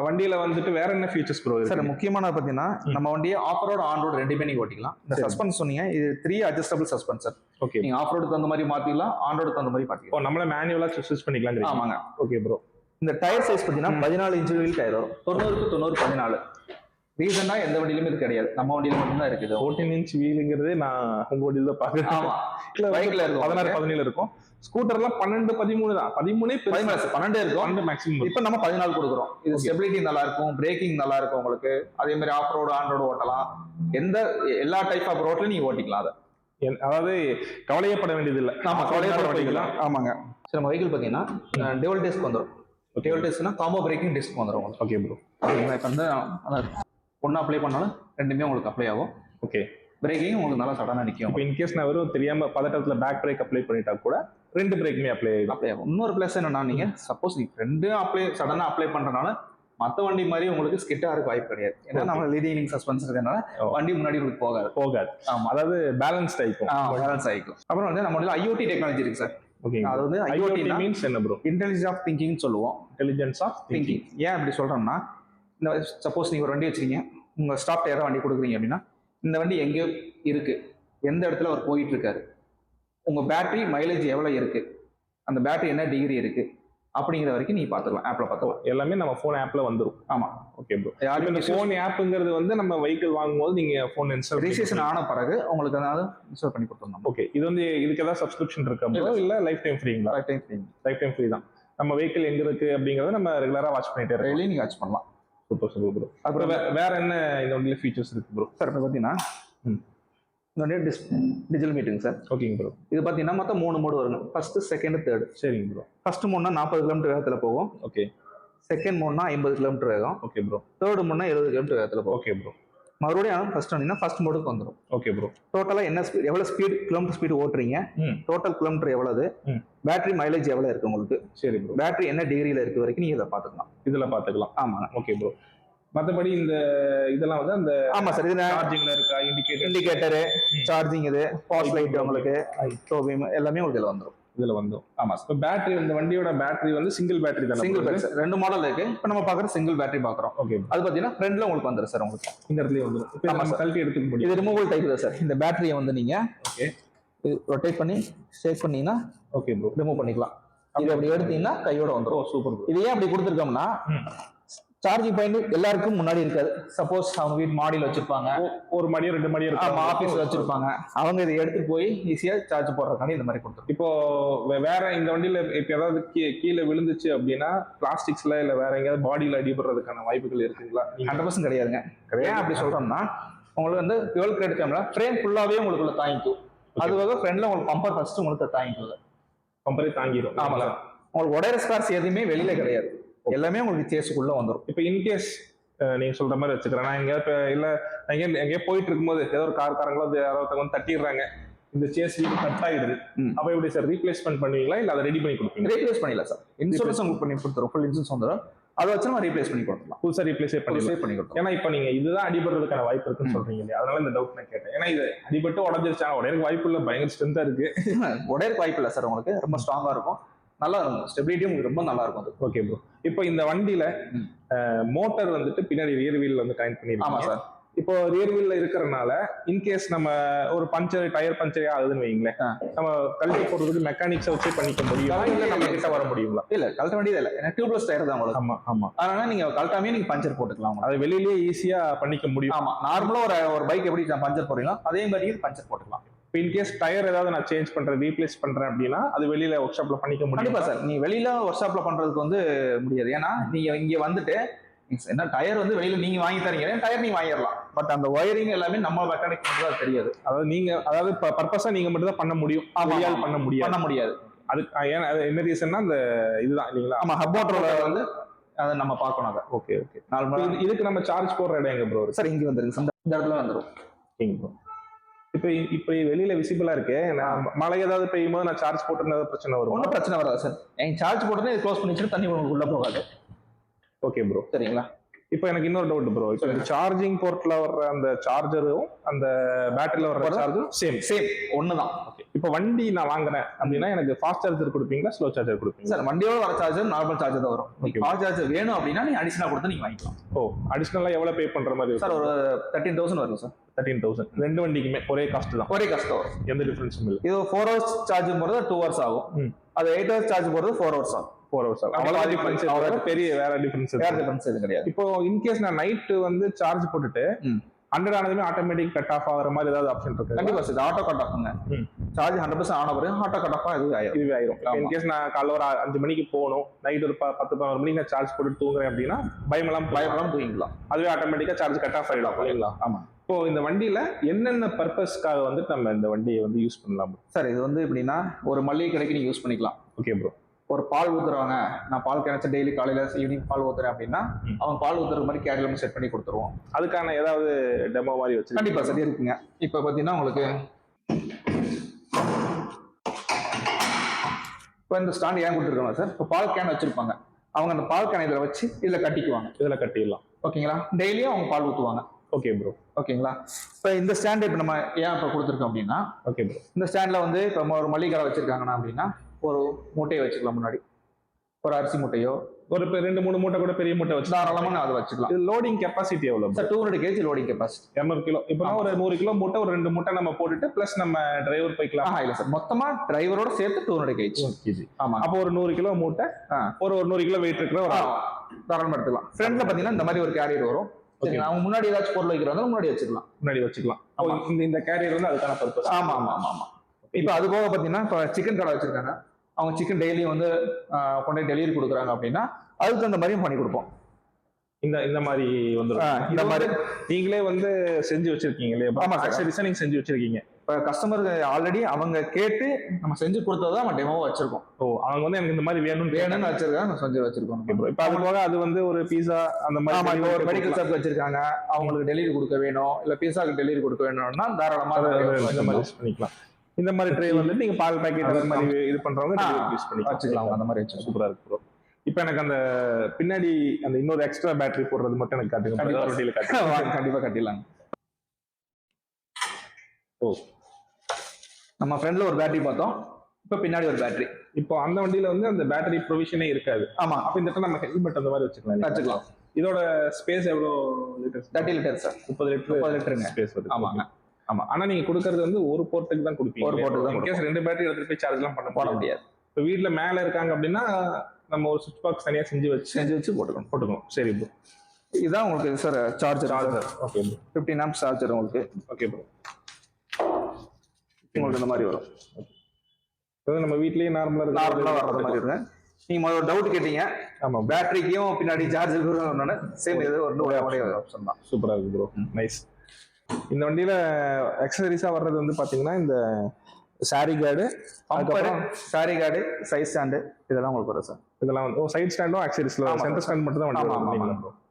[SPEAKER 1] வண்டியில வந்துட்டு வேற என்ன ஃபீச்சர்ஸ் ப்ரோ
[SPEAKER 2] சார் முக்கியமான பாத்தீங்கன்னா
[SPEAKER 1] ம்.
[SPEAKER 2] நம்ம வண்டியை ஆஃப் ரோட் ஆன் ரோடு ரெண்டுமே நீங்க ஓட்டிக்கலாம். இந்த. சஸ்பென்ஸ் சொன்னீங்க இது த்ரீ அட்ஜஸ்டபிள் சஸ்பென்சர்
[SPEAKER 1] ஓகே
[SPEAKER 2] நீங்க ஆஃப் ரோடுக்கு தகுந்த மாதிரி மாத்திக்கலாம் ஆன் ரோடுக்கு தகுந்த மாதிரி மாத்திக்கலாம்
[SPEAKER 1] நம்மள மேனுவலா சூஸ் பண்ணிக்கலாம்
[SPEAKER 2] ஆமாங்க.
[SPEAKER 1] ஓகே ப்ரோ
[SPEAKER 2] இந்த டயர் சைஸ் பார்த்தீங்கன்னா பதினாலு இன்ச்சு வீல் டயர் வரும். தொண்ணூறுக்கு தொண்ணூறு பதினாலு. ரீசனா எந்த வண்டியிலுமே இது கிடையாது. நம்ம வண்டியில மட்டும்தான் இருக்குது
[SPEAKER 1] ஃபோர்டீன் இன்ச் வீலுங்கிறது நான் உங்க வண்டியில தான் பாக்குறேன்
[SPEAKER 2] ஆமா.
[SPEAKER 1] இல்ல
[SPEAKER 2] பைக்ல இருக்கும்
[SPEAKER 1] பதினாறு பதினேழு இருக்கும். ஸ்கூட்டர்லாம் பன்னெண்டு பதிமூணு தான். பதிமூணே
[SPEAKER 2] பதினாலு பன்னெண்டு இருக்கும்.
[SPEAKER 1] பன்னெண்டு மேக்ஸிமம்
[SPEAKER 2] இப்போ நம்ம பதினாலு கொடுக்குறோம். இது. ஸ்டெபிலிட்டி நல்லா இருக்கும் பிரேக்கிங் நல்லா இருக்கும் உங்களுக்கு. அதே மாதிரி ஆஃப் ரோடு ஆன் ரோடு ஓட்டலாம். எந்த எல்லா டைப் ஆஃப் ரோட்லயும் நீங்க ஓட்டிக்கலாம் அதை.
[SPEAKER 1] அதாவது கவலையப்பட வேண்டியது இல்ல
[SPEAKER 2] நாம கவலையப்பட. வேண்டியதுலாம் ஆமாங்க. சரி நம்ம வெஹிக்கிள் பார்த்தீங்கன்னா டெவல் டிஸ்க் வந்துடும் டெவல் டிஸ்க்னா காம்போ பிரேக்கிங் டிஸ்க் வந்துடும்
[SPEAKER 1] ஓகே ப்ரோ
[SPEAKER 2] ஓகேங்களா இப்போ வந்து ஒன்று அப்ளை பண்ணாலும் ரெண்டுமே உங்களுக்கு அப்ளை ஆகும்.
[SPEAKER 1] ஓகே
[SPEAKER 2] பிரேக்கிங் உங்களுக்கு நல்லா சடனாக நிற்கும்
[SPEAKER 1] இப்போ இன்கேஸ் நான் வெறும் தெரியாம பதட்டத்துல பேக் பிரேக் அப்ளை பண்ணிட்டா கூட ரெண்டு பிரேக்குமே அப்ளை
[SPEAKER 2] அப்ளை ஆகும். இன்னொரு ப்ளஸ் என்னன்னா நீங்க சப்போஸ் நீங்க ரெண்டும் அப்ளை சடனா அப்ளை பண்றதுனால மத்த வண்டி மாதிரி உங்களுக்கு ஸ்கிட்டா இருக்க வாய்ப்பு கிடையாது. ஏன்னா. நம்ம லீடிங் சஸ்பென்ஸ் இருக்கறனால
[SPEAKER 1] ஓ.
[SPEAKER 2] வண்டி முன்னாடி உங்களுக்கு போகாது.
[SPEAKER 1] போகாது.
[SPEAKER 2] ஆமா.
[SPEAKER 1] அதாவது பேலன்ஸ் டைக்கும்
[SPEAKER 2] பேலன்ஸ் ஆகிக்கும் அப்புறம் வந்து நம்ம ஐஓடி டெக்னாலஜி இருக்கு சார்
[SPEAKER 1] ஓகே
[SPEAKER 2] அது வந்து
[SPEAKER 1] ஐஓடி மீன்ஸ் என்ன ப்ரோ
[SPEAKER 2] இன்டெலிஜென்ஸ் ஆஃப் திங்கிங் சொல்லுவோம்.
[SPEAKER 1] இன்டெலிஜென்ஸ் ஆஃப்
[SPEAKER 2] திங்கிங் ஏன் அப்படி சொல்றோம்னா இந்த சப்போஸ் நீங்க ஒரு வண்டி வச்சிருக்கீங்க உங்க ஸ்டாப் டயரை வண்டி கொடுக்குறீங்க அப்படின்னா இந்த வண்டி எங்கேயோ இருக்கு. எந்த இடத்துல அவர் போயிட்டு இருக்காரு? உங்க பேட்டரி மைலேஜ் எவ்வளவு இருக்கு? அந்த பேட்டரி என்ன டிகிரி இருக்கு? அப்படிங்கிற வரைக்கும் நீங்க பாத்துக்கலாம் ஆப்ல பார்த்துக்கலாம்.
[SPEAKER 1] எல்லாமே நம்ம ஃபோன் ஆப்ல வந்துரும்.
[SPEAKER 2] ஆமா.
[SPEAKER 1] ஓகே ப்ரோ
[SPEAKER 2] யாருமே
[SPEAKER 1] இந்த ஃபோன் ஆப்புங்கிறது வந்து நம்ம வெஹிக்கிள் வாங்கும்போது நீங்க ஃபோன் இன்ஸ்டால்
[SPEAKER 2] ரிஜிஸ்ட்ரேஷன் ஆன பிறகு உங்களுக்கு அதாவது இன்ஸ்டால் பண்ணி கொடுத்துருந்தோம்
[SPEAKER 1] ஓகே இது வந்து இதுக்கு ஏதாவது சப்ஸ்கிரிப்ஷன் இருக்கா ப்ரோ இல்ல லைஃப் டைம் ஃப்ரீங்களா
[SPEAKER 2] time free
[SPEAKER 1] life time free தான். நம்ம வெஹிக்கிள் எங்க இருக்கு அப்படிங்கறத நம்ம ரெகுலரா வாட்ச் பண்ணிட்டே இருக்கோம்
[SPEAKER 2] டெய்லி நீங்க வாட்ச் பண்ணலாம்.
[SPEAKER 1] சூப்பர் சூப்பர் ப்ரோ அப்புறம் வேற என்ன வண்டியில ஃபீச்சர்ஸ் இருக்கு ப்ரோ
[SPEAKER 2] சார் இப்போ பார்த்தீங்கன்னா. இந்த டிஸ் டிஜிட்டல் மீட்டிங் சார்
[SPEAKER 1] ஓகேங்க ப்ரோ
[SPEAKER 2] இது பார்த்தீங்கன்னா மொத்தம் மூணு மோடு வருங்க ஃபர்ஸ்ட் செகண்ட் தேர்ட்
[SPEAKER 1] சரிங்க ப்ரோ
[SPEAKER 2] ஃபர்ஸ்ட் மோட்னா நாற்பது கிலோமீட்டர் வேகத்தில் போகும்.
[SPEAKER 1] ஓகே
[SPEAKER 2] செகண்ட் மோட்னா ஐம்பது கிலோமீட்டர் வேகம்.
[SPEAKER 1] ஓகே ப்ரோ
[SPEAKER 2] தேர்ட் மோட்னா எழுபது கிலோமீட்டர் வேகத்தில் போகும்.
[SPEAKER 1] ஓகே ப்ரோ
[SPEAKER 2] மறுபடியும் ஃபர்ஸ்ட் வந்தீங்கன்னா ஃபர்ஸ்ட் மோடுக்கு வந்துடும்
[SPEAKER 1] ஓகே ப்ரோ
[SPEAKER 2] டோட்டலாக என்ன ஸ்பீட் எவ்வளோ ஸ்பீட் கிலோமீட்டர் ஸ்பீட் ஓட்டுறீங்க? டோட்டல் கிலோமீட்டர் எவ்வளவு. பேட்டரி மைலேஜ் எவ்வளோ இருக்கு உங்களுக்கு?
[SPEAKER 1] சரி ப்ரோ
[SPEAKER 2] பேட்டரி என்ன டிகிரியில் இருக்க வரைக்கும் நீங்கள் இதை பார்த்துக்கலாம்.
[SPEAKER 1] இதுல பாத்துக்கலாம்
[SPEAKER 2] ஆமாங்க.
[SPEAKER 1] ஓகே ப்ரோ மத்தபடி இந்த இதெல்லாம் வந்து அந்த
[SPEAKER 2] ஆமாம் சார் இது
[SPEAKER 1] சார்ஜிங்ல இருக்கா இண்டிகேட்டர்
[SPEAKER 2] இண்டிகேட்டரு சார்ஜிங் இது பாஸ் லைட் உங்களுக்கு டோ பீம் எல்லாமே உங்களுக்கு இதில் வந்துடும்
[SPEAKER 1] இதுல வந்தோம்
[SPEAKER 2] ஆமாம் சார்
[SPEAKER 1] இப்போ பேட்டரி இந்த வண்டியோட பேட்டரி வந்து சிங்கிள் பேட்டரி தானே
[SPEAKER 2] சிங்கிள் பேட்டரி ரெண்டு மாடல் இருக்கு. இப்போ நம்ம பார்க்குற சிங்கிள் பேட்டரி பார்க்குறோம்.
[SPEAKER 1] ஓகே
[SPEAKER 2] அது பார்த்தீங்கன்னா ஃப்ரண்ட்ல உங்களுக்கு வந்துடும் சார் உங்களுக்கு.
[SPEAKER 1] இந்த இடத்துலயே வந்துடும் இப்போ
[SPEAKER 2] ஆமா
[SPEAKER 1] நம்ம. கழட்டி எடுத்துக்க முடியும்.
[SPEAKER 2] இது ரிமூவல் டைப் தான் சார் இந்த பேட்டரியை வந்து நீங்க
[SPEAKER 1] ஓகே
[SPEAKER 2] இது ரொட்டேட் பண்ணி ஷேக் பண்ணீங்கன்னா
[SPEAKER 1] ஓகே ப்ரோ
[SPEAKER 2] ரிமூவ் பண்ணிக்கலாம். இது அப்படி எடுத்தீங்கன்னா கையோட வந்துடும்
[SPEAKER 1] சூப்பர் ப்ரோ
[SPEAKER 2] இது ஏன் அப்படி கொடுத்துருக்கோம்னா சார்ஜிங் பாயிண்ட் எல்லாருக்கும் முன்னாடி இருக்காது. சப்போஸ் அவங்க வீட்டு மாடியில் வச்சிருப்பாங்க.
[SPEAKER 1] ஒரு மணியோ ரெண்டு மணியோ
[SPEAKER 2] ஆமா
[SPEAKER 1] இருக்கும்
[SPEAKER 2] ஆஃபீஸில் வச்சிருப்பாங்க. அவங்க இதை எடுத்துட்டு போய் ஈஸியாக சார்ஜ் போடுறதுக்காண்டி இந்த மாதிரி கொடுத்துருக்கோம்
[SPEAKER 1] இப்போ வேற இந்த வண்டியில இப்ப ஏதாவது கீழே விழுந்துச்சு அப்படின்னா பிளாஸ்டிக்ஸ்ல இல்ல வேற எங்கேயாவது பாடியில அடிபடுறதுக்கான வாய்ப்புகள் இருக்குங்களா?
[SPEAKER 2] ஹண்ட்ரட் பர்சன்ட் கிடையாதுங்க. ஏன் அப்படி சொல்றோம்னா உங்களுக்கு வந்து டுவெல் கிரெடிட் கேமரா ஃப்ரேம் ஃபுல்லாவே உங்களுக்கு தாங்கிக்கும். அதுவாக ஃப்ரண்ட்ல உங்களுக்கு பம்பர் ஃபர்ஸ்ட் உங்களுக்கு தாங்கிக்கும்
[SPEAKER 1] கம்பெனி தாங்கிடும்
[SPEAKER 2] ஆமா சார் உங்களுக்கு உடையிற ஸ்கார்ஸ் எதுவுமே வெளியில கிடையாது. எல்லாமே உங்களுக்கு சேஸுக்குள்ள வந்துடும்
[SPEAKER 1] இப்போ இன்கேஸ் நீங்க சொல்ற மாதிரி வச்சுக்கிறேன். நான் எங்கேயாவது இப்ப இல்ல எங்கேயா எங்கேயோ போயிட்டு இருக்கும்போது ஏதோ ஒரு கார்காரங்களோ யாரோ வந்து தட்டிடுறாங்க. இந்த சேஸ் வீடு கட் ஆயிடுது. அப்ப எப்படி சார் ரீப்ளேஸ்மெண்ட் பண்ணுவீங்களா? இல்ல அதை ரெடி பண்ணி கொடுப்பீங்க
[SPEAKER 2] ரீப்ளேஸ் பண்ணிடலாம் சார் இன்சூரன்ஸ் உங்களுக்கு பண்ணி கொடுத்துரும். ஃபுல் இன்சூரன்ஸ் வந்துடும் அதை வச்சு நம்ம ரீப்ளேஸ் பண்ணி கொடுத்துலாம்
[SPEAKER 1] புதுசா ரீப்ளேஸே
[SPEAKER 2] சேவ் பண்ணி கொடுத்துரும்
[SPEAKER 1] ஏன்னா இப்போ நீங்க இதுதான் அடிபடுறதுக்கான வாய்ப்பு இருக்குன்னு சொல்றீங்க இல்லையா? அதனால இந்த டவுட் நான் கேட்டேன். ஏன்னா இது அடிபட்டு உடஞ்சிருச்சா? உடனே வாய்ப்பு இல்ல. பயங்கர ஸ்ட்ரென்த்தா இருக்கு.
[SPEAKER 2] உடையறக்கு வாய்ப்பு இல்லை சார் உங்களுக்கு. ரொம்ப ஸ்ட்ராங்கா இருக்கும். நல்லா இருக்கும். ஸ்டெபிலிட்டியும் ரொம்ப நல்லா இருக்கும் அது.
[SPEAKER 1] ஓகே ப்ரோ இப்போ இந்த வண்டியில. மோட்டார் வந்துட்டு பின்னாடி ரியர் வீல் வந்து கனெக்ட் பண்ணிருக்காங்க.
[SPEAKER 2] சார்
[SPEAKER 1] இப்போ ரியர் வீல்ல இருக்கிறனால இன்கேஸ் நம்ம ஒரு பஞ்சர் டயர் பஞ்சரே ஆகுதுன்னு வைங்களேன். நம்ம கழட்டி போடுறதுக்கு மெக்கானிக்ஸை வச்சு பண்ணிக்க முடியும்? இல்ல. நம்ம கிட்ட வர முடியுங்களா?
[SPEAKER 2] இல்ல கழட்ட வேண்டியது இல்லை. ஏன்னா டியூப்லெஸ் டயர் தான் உங்களுக்கு.
[SPEAKER 1] ஆமா ஆமா.
[SPEAKER 2] அதனால நீங்க கழட்டாமே நீங்க பஞ்சர் போட்டுக்கலாம்.
[SPEAKER 1] அதை வெளியிலேயே ஈஸியா பண்ணிக்க முடியும்.
[SPEAKER 2] ஆமா நார்மலா ஒரு ஒரு பைக் எப்படி பஞ்சர் போடுறீங்களோ அதே மாதிரி பஞ்சர் போட்டுக்கலாம்.
[SPEAKER 1] இப்போ இன்கேஸ் டயர் ஏதாவது நான் சேஞ்ச் பண்றேன் ரீப்ளேஸ் பண்றேன் அப்படின்னா அது வெளியில ஒர்க் ஷாப்ல பண்ணிக்க முடியும்?
[SPEAKER 2] சார். நீ வெளியில ஒர்க் ஷாப்ல பண்றதுக்கு வந்து முடியாது. ஏன்னா நீங்க இங்க வந்துட்டு என்ன டயர் வந்து வெளியில நீங்க வாங்கி தரீங்க. டயர் நீங்க வாங்கிடலாம். பட் அந்த ஒயரிங் எல்லாமே நம்ம மெக்கானிக் தான் தெரியாது.
[SPEAKER 1] அதாவது நீங்க அதாவது பர்பஸா நீங்க மட்டும் தான் பண்ண முடியும். வெளியால். பண்ண முடியாது.
[SPEAKER 2] பண்ண முடியாது.
[SPEAKER 1] அது ஏன்னா என்ன ரீசன்னா அந்த இதுதான் இல்லைங்களா?
[SPEAKER 2] ஆமா ஹப் மோட்டரோட வந்து அதை நம்ம பார்க்கணும் அதை.
[SPEAKER 1] Okay okay.
[SPEAKER 2] நார்மலா
[SPEAKER 1] இதுக்கு நம்ம சார்ஜ் போடுற இடம் எங்க ப்ரோ
[SPEAKER 2] சார் இங்க வந்துருங்க. இந்த இடத்துல வந்துரும்.
[SPEAKER 1] ஓகேங்க ப்ரோ இப்போ இப்போ வெளியில விசிபிளா இருக்கு. நான் மழை ஏதாவது பெய்யும் போது நான் சார்ஜ் போட்டு ஏதாவது பிரச்சனை வரும்?
[SPEAKER 2] ஒன்றும் பிரச்சனை வராது சார். எங்க சார்ஜ் போட்டோன்னே இது க்ளோஸ் பண்ணி வச்சுட்டு தண்ணி உங்களுக்கு உள்ள போகாது.
[SPEAKER 1] ஓகே ப்ரோ
[SPEAKER 2] சரிங்களா?
[SPEAKER 1] இப்போ எனக்கு இன்னொரு டவுட் ப்ரோ இப்போ சார்ஜிங் போர்ட்ல வர்ற அந்த சார்ஜரும் அந்த பேட்டரியில வர்ற சார்ஜரும் சேம்
[SPEAKER 2] சேம் ஒண்ணுதான்.
[SPEAKER 1] இப்போ வண்டி நான் வாங்குறேன் அப்படின்னா எனக்கு ஃபாஸ்ட் சார்ஜர் கொடுப்பீங்களா ஸ்லோ சார்ஜர் கொடுப்பீங்களா?
[SPEAKER 2] சார் வண்டியோட வர சார்ஜர் நார்மல் சார்ஜர் தான் வரும். ஃபாஸ்ட் சார்ஜர் வேணும் அப்படின்னா நீங்க அடிஷனலா கொடுத்து நீங்க வாங்கிக்கலாம்.
[SPEAKER 1] ஓ அடிஷ்னலா எவ்வளவு பே பண்ற மாதிரி
[SPEAKER 2] சார் ஒரு தேர்ட்டீன் தௌசண்ட் வரும் சார்.
[SPEAKER 1] தேர்ட்டீன் தௌசண்ட் ரெண்டு வண்டிக்குமே ஒரே காஸ்ட் தான்.
[SPEAKER 2] ஒரே கஷ்டம் வரும்.
[SPEAKER 1] எந்த டிஃபரன்ஸும் இல்லை.
[SPEAKER 2] இது ஃபோர் ஹவர்ஸ் சார்ஜ் போறது டூ ஹவர்ஸ் ஆகும். அது எயிட் ஹவர்ஸ் சார்ஜ் போறது ஃபோர் ஹவர்ஸ் ஆகும்.
[SPEAKER 1] ஃபோர் ஹவர்ஸ்
[SPEAKER 2] அவ்வளவு
[SPEAKER 1] அவ்வளோ டிஃபரன்ஸ் பெரிய வேற டிஃபரன்ஸ்
[SPEAKER 2] வேற டிஃபரன்ஸ் எதுவும் கிடையாது.
[SPEAKER 1] இப்போ இன்கேஸ் நான் நைட்டு வந்து சார்ஜ் போட்டுட்டு. ஹண்ட்ரட் ஆனதுமே ஆட்டோமேட்டிக் கட் ஆஃப் ஆகிற மாதிரி ஏதாவது ஆப்ஷன் இருக்கு?
[SPEAKER 2] கண்டிப்பா சார் ஆட்டோ கட் ஆஃப்ங்க. சார்ஜ் ஹண்ட்ரட் பர்சன்ட் ஆன பிறகு ஆட்டோ கட் ஆஃப் இது ஆயிரும்.
[SPEAKER 1] இதுவே ஆயிரும். இன்கேஸ் நான் காலைல ஒரு அஞ்சு மணிக்கு போகணும் நைட் ஒரு பத்து பதினோரு மணிக்கு நான் சார்ஜ் போட்டு தூங்குறேன் அப்படின்னா பயமெல்லாம் பயம்
[SPEAKER 2] பயப்படாம தூங்கிக்கலாம்
[SPEAKER 1] அதுவே ஆட்டோமேட்டிக்கா சார்ஜ் கட் ஆஃப் ஆயிடும். இல்லைங்களா?
[SPEAKER 2] ஆமா.
[SPEAKER 1] இப்போ இந்த வண்டியில என்னென்ன பர்பஸ்க்காக வந்து நம்ம இந்த வண்டியை வந்து யூஸ் பண்ணலாம்?
[SPEAKER 2] சார் இது வந்து எப்படின்னா ஒரு மளிகை கடைக்கு நீங்க யூஸ் பண்ணிக்கலாம்.
[SPEAKER 1] ஓகே ப்ரோ
[SPEAKER 2] ஒரு பால் ஊத்துறவங்க நான் பால் கிணச்சு டெய்லி காலையில ஈவினிங் பால் ஊத்துறேன் அப்படின்னா. அவன் பால் ஊத்துற மாதிரி கேரியர் செட் பண்ணி கொடுத்துருவோம்.
[SPEAKER 1] அதுக்கான ஏதாவது டெமோ மாதிரி வச்சு
[SPEAKER 2] கண்டிப்பா சார் இருக்குங்க. இப்போ பார்த்தீங்கன்னா உங்களுக்கு இப்போ இந்த ஸ்டாண்ட் ஏன் கொடுத்துருக்காங்க சார் இப்போ பால் கேன் வச்சிருப்பாங்க. அவங்க அந்த பால் கேன் இதில் வச்சு இதில் கட்டிக்குவாங்க.
[SPEAKER 1] இதுல கட்டிடலாம்.
[SPEAKER 2] ஓகேங்களா டெய்லியும் அவங்க பால் ஊற்றுவாங்க
[SPEAKER 1] ஓகே ப்ரோ
[SPEAKER 2] ஓகேங்களா இப்போ இந்த ஸ்டாண்ட் இப்போ நம்ம ஏன் இப்போ கொடுத்துருக்கோம் அப்படின்னா
[SPEAKER 1] ஓகே ப்ரோ
[SPEAKER 2] இந்த ஸ்டாண்டில் வந்து இப்போ நம்ம ஒரு மளிகை கடை வச்சிருக்காங்கன்னா அப்படின்னா ஒரு மூட்டையை வச்சுக்கலாம் முன்னாடி. ஒரு அரிசி மூட்டையோ
[SPEAKER 1] ஒரு ரெண்டு மூணு மூட்டை கூட பெரிய மூட்டை வச்சு
[SPEAKER 2] தாராளமாக நான் அதை வச்சுக்கலாம்.
[SPEAKER 1] இது லோடிங் கெப்பாசிட்டி எவ்வளவு?
[SPEAKER 2] Sir two hundred KG loading capacity
[SPEAKER 1] இரநூறு கிலோ. இப்போ ஒரு நூறு கிலோ மூட்டை ஒரு ரெண்டு மூட்டை நம்ம போட்டுட்டு ப்ளஸ் நம்ம டிரைவர் போய்க்கலாம்.
[SPEAKER 2] இல்லை சார். மொத்தமாக டிரைவரோட சேர்த்து டூ ஹண்ட்ரட் கேஜி
[SPEAKER 1] கேஜி
[SPEAKER 2] ஆமாம்
[SPEAKER 1] அப்போ ஒரு நூறு கிலோ மூட்டை. ஒரு ஒரு நூறு கிலோ வெயிட் இருக்கிற ஒரு ஆள்.
[SPEAKER 2] தாராளமாக எடுத்துக்கலாம். ஃப்ரண்ட்ல பார்த்தீங்கன்னா இந்த மாதிரி ஒரு கேரியர் வரும். சரி அவங்க முன்னாடி ஏதாச்சும் பொருள் வைக்கிறதா முன்னாடி வச்சுக்கலாம்.
[SPEAKER 1] முன்னாடி வச்சுக்கலாம். இந்த கேரியர் வந்து அதுக்கான பர்பஸ்
[SPEAKER 2] ஆமா ஆமா ஆமா ஆமா. இப்போ அது போக பார்த்தீங்கன்னா இப்போ சிக்கன் கடை வச்சிருக்காங்க. அவங்க சிக்கன் டெய்லி வந்து கொண்டு டெலிவரி கொடுக்குறாங்க அப்படின்னா அதுக்கு தகுந்த மாதிரியும் பண்ணி கொடுப்போம்.
[SPEAKER 1] இந்த இந்த மாதிரி வந்துரும்.
[SPEAKER 2] ஆ, இந்த மாதிரி.
[SPEAKER 1] நீங்களே வந்து செஞ்சு வச்சிருக்கீங்க இல்லையா
[SPEAKER 2] ஆமா சார்.
[SPEAKER 1] நீங்க செஞ்சு வச்சிருக்கீங்க.
[SPEAKER 2] இப்போ கஸ்டமருக்கு ஆல்ரெடி அவங்க கேட்டு நம்ம செஞ்சு கொடுத்தது நம்ம டெமோவை வச்சிருக்கோம்.
[SPEAKER 1] ஓ அவங்க வந்து எனக்கு இந்த மாதிரி வேணும்னு
[SPEAKER 2] வேணும்னு வச்சிருக்காங்க செஞ்சு வச்சிருக்கோம்
[SPEAKER 1] இப்போ அது போக அது வந்து ஒரு பீஸா அந்த மாதிரி
[SPEAKER 2] ஒரு மெடிக்கல். ஷாப் வச்சிருக்காங்க அவங்களுக்கு டெலிவரி கொடுக்க வேணும் இல்ல பீஸாக்கு டெலிவரி கொடுக்க வேணும்னா தாராளமா
[SPEAKER 1] அது-
[SPEAKER 2] அதை
[SPEAKER 1] அது இந்த மாதிரி யூஸ் பண்ணிக்கலாம். இந்த மாதிரி ட்ரே வந்து நீங்க பால் பாக்கெட் அந்த மாதிரி இது பண்றவங்க யூஸ் பண்ணிக்கலாம்.
[SPEAKER 2] வச்சுக்கலாம் அந்த மாதிரி வச்சுக்கலாம்.
[SPEAKER 1] சூப்பரா இருக்கு ப்ரோ இப்போ எனக்கு அந்த பின்னாடி அந்த இன்னொரு எக்ஸ்ட்ரா பேட்டரி போடுறது மட்டும் எனக்கு காட்டுங்க
[SPEAKER 2] கண்டிப்பா. கட்டிடலாங்க
[SPEAKER 1] ஓ.
[SPEAKER 2] நம்ம ஃப்ரண்ட்ல ஒரு பேட்டரி பார்த்தோம். இப்போ பின்னாடி ஒரு பேட்டரி
[SPEAKER 1] இப்போ அந்த வண்டியில வந்து அந்த பேட்டரி ப்ரொவிஷனே இருக்காது.
[SPEAKER 2] ஆமா.
[SPEAKER 1] அப்ப இந்த நம்ம ஹெல்மெட் அந்த மாதிரி வச்சுக்கலாம்?
[SPEAKER 2] வச்சுக்கலாம்.
[SPEAKER 1] இதோட ஸ்பேஸ் எவ்வளோ லிட்டர்ஸ்
[SPEAKER 2] தேர்ட்டி லிட்டர் சார்
[SPEAKER 1] முப்பது லிட்டர்
[SPEAKER 2] முப்பது லிட்டருங்க.
[SPEAKER 1] ஸ்பேஸ் வருது.
[SPEAKER 2] ஆமாங்க.
[SPEAKER 1] ஆமா. ஆனா நீங்க கொடுக்கறது வந்து ஒரு போர்ட்டுக்கு தான் கொடுப்பீங்க.
[SPEAKER 2] ஒரு port க்கு தான்
[SPEAKER 1] கேஸ் ரெண்டு பேட்டரி எடுத்துட்டு போய் சார்ஜ்லாம் பண்ண
[SPEAKER 2] போட
[SPEAKER 1] முடியாது. இப்போ வீட்ல மேல இருக்காங்க அப்படின்னா நம்ம ஒரு சுவிட்ச் பாக்ஸ் தனியா செஞ்சு வச்சு
[SPEAKER 2] செஞ்சு வச்சு போட்டுக்கணும்.
[SPEAKER 1] போட்டுக்கணும். சரி ப்ரோ
[SPEAKER 2] இதுதான் உங்களுக்கு sir charger
[SPEAKER 1] charger okay bro
[SPEAKER 2] fifteen amps charger உங்களுக்கு.
[SPEAKER 1] ஓகே ப்ரோ
[SPEAKER 2] உங்களுக்கு இந்த மாதிரி வரும்.
[SPEAKER 1] அதாவது நம்ம வீட்லயே நார்மலா இருக்கு
[SPEAKER 2] நார்மலா வர்றது மாதிரி இருங்க நீங்க முதல்ல ஒரு டவுட் கேட்டீங்க
[SPEAKER 1] ஆமா
[SPEAKER 2] பேட்டரிக்கும் பின்னாடி சார்ஜர் ஒன்று சேம் இது ஒரு ஆப்ஷன் தான்.
[SPEAKER 1] சூப்பரா இருக்கு ப்ரோ நைஸ் இந்த வண்டியில அக்சசரிஸா வர்றது வந்து பாத்தீங்கன்னா இந்த சாரி கார்டு அதுக்கப்புறம்
[SPEAKER 2] சாரி கார்டு சைஸ் ஸ்டாண்டு இதெல்லாம் உங்களுக்கு வரும் சார்
[SPEAKER 1] இதெல்லாம் வந்து சைட் ஸ்டாண்டும் ஆக்சரிஸ்ல சென்டர் ஸ்டாண்ட் மட்டும் தான் வண்டி வரும்.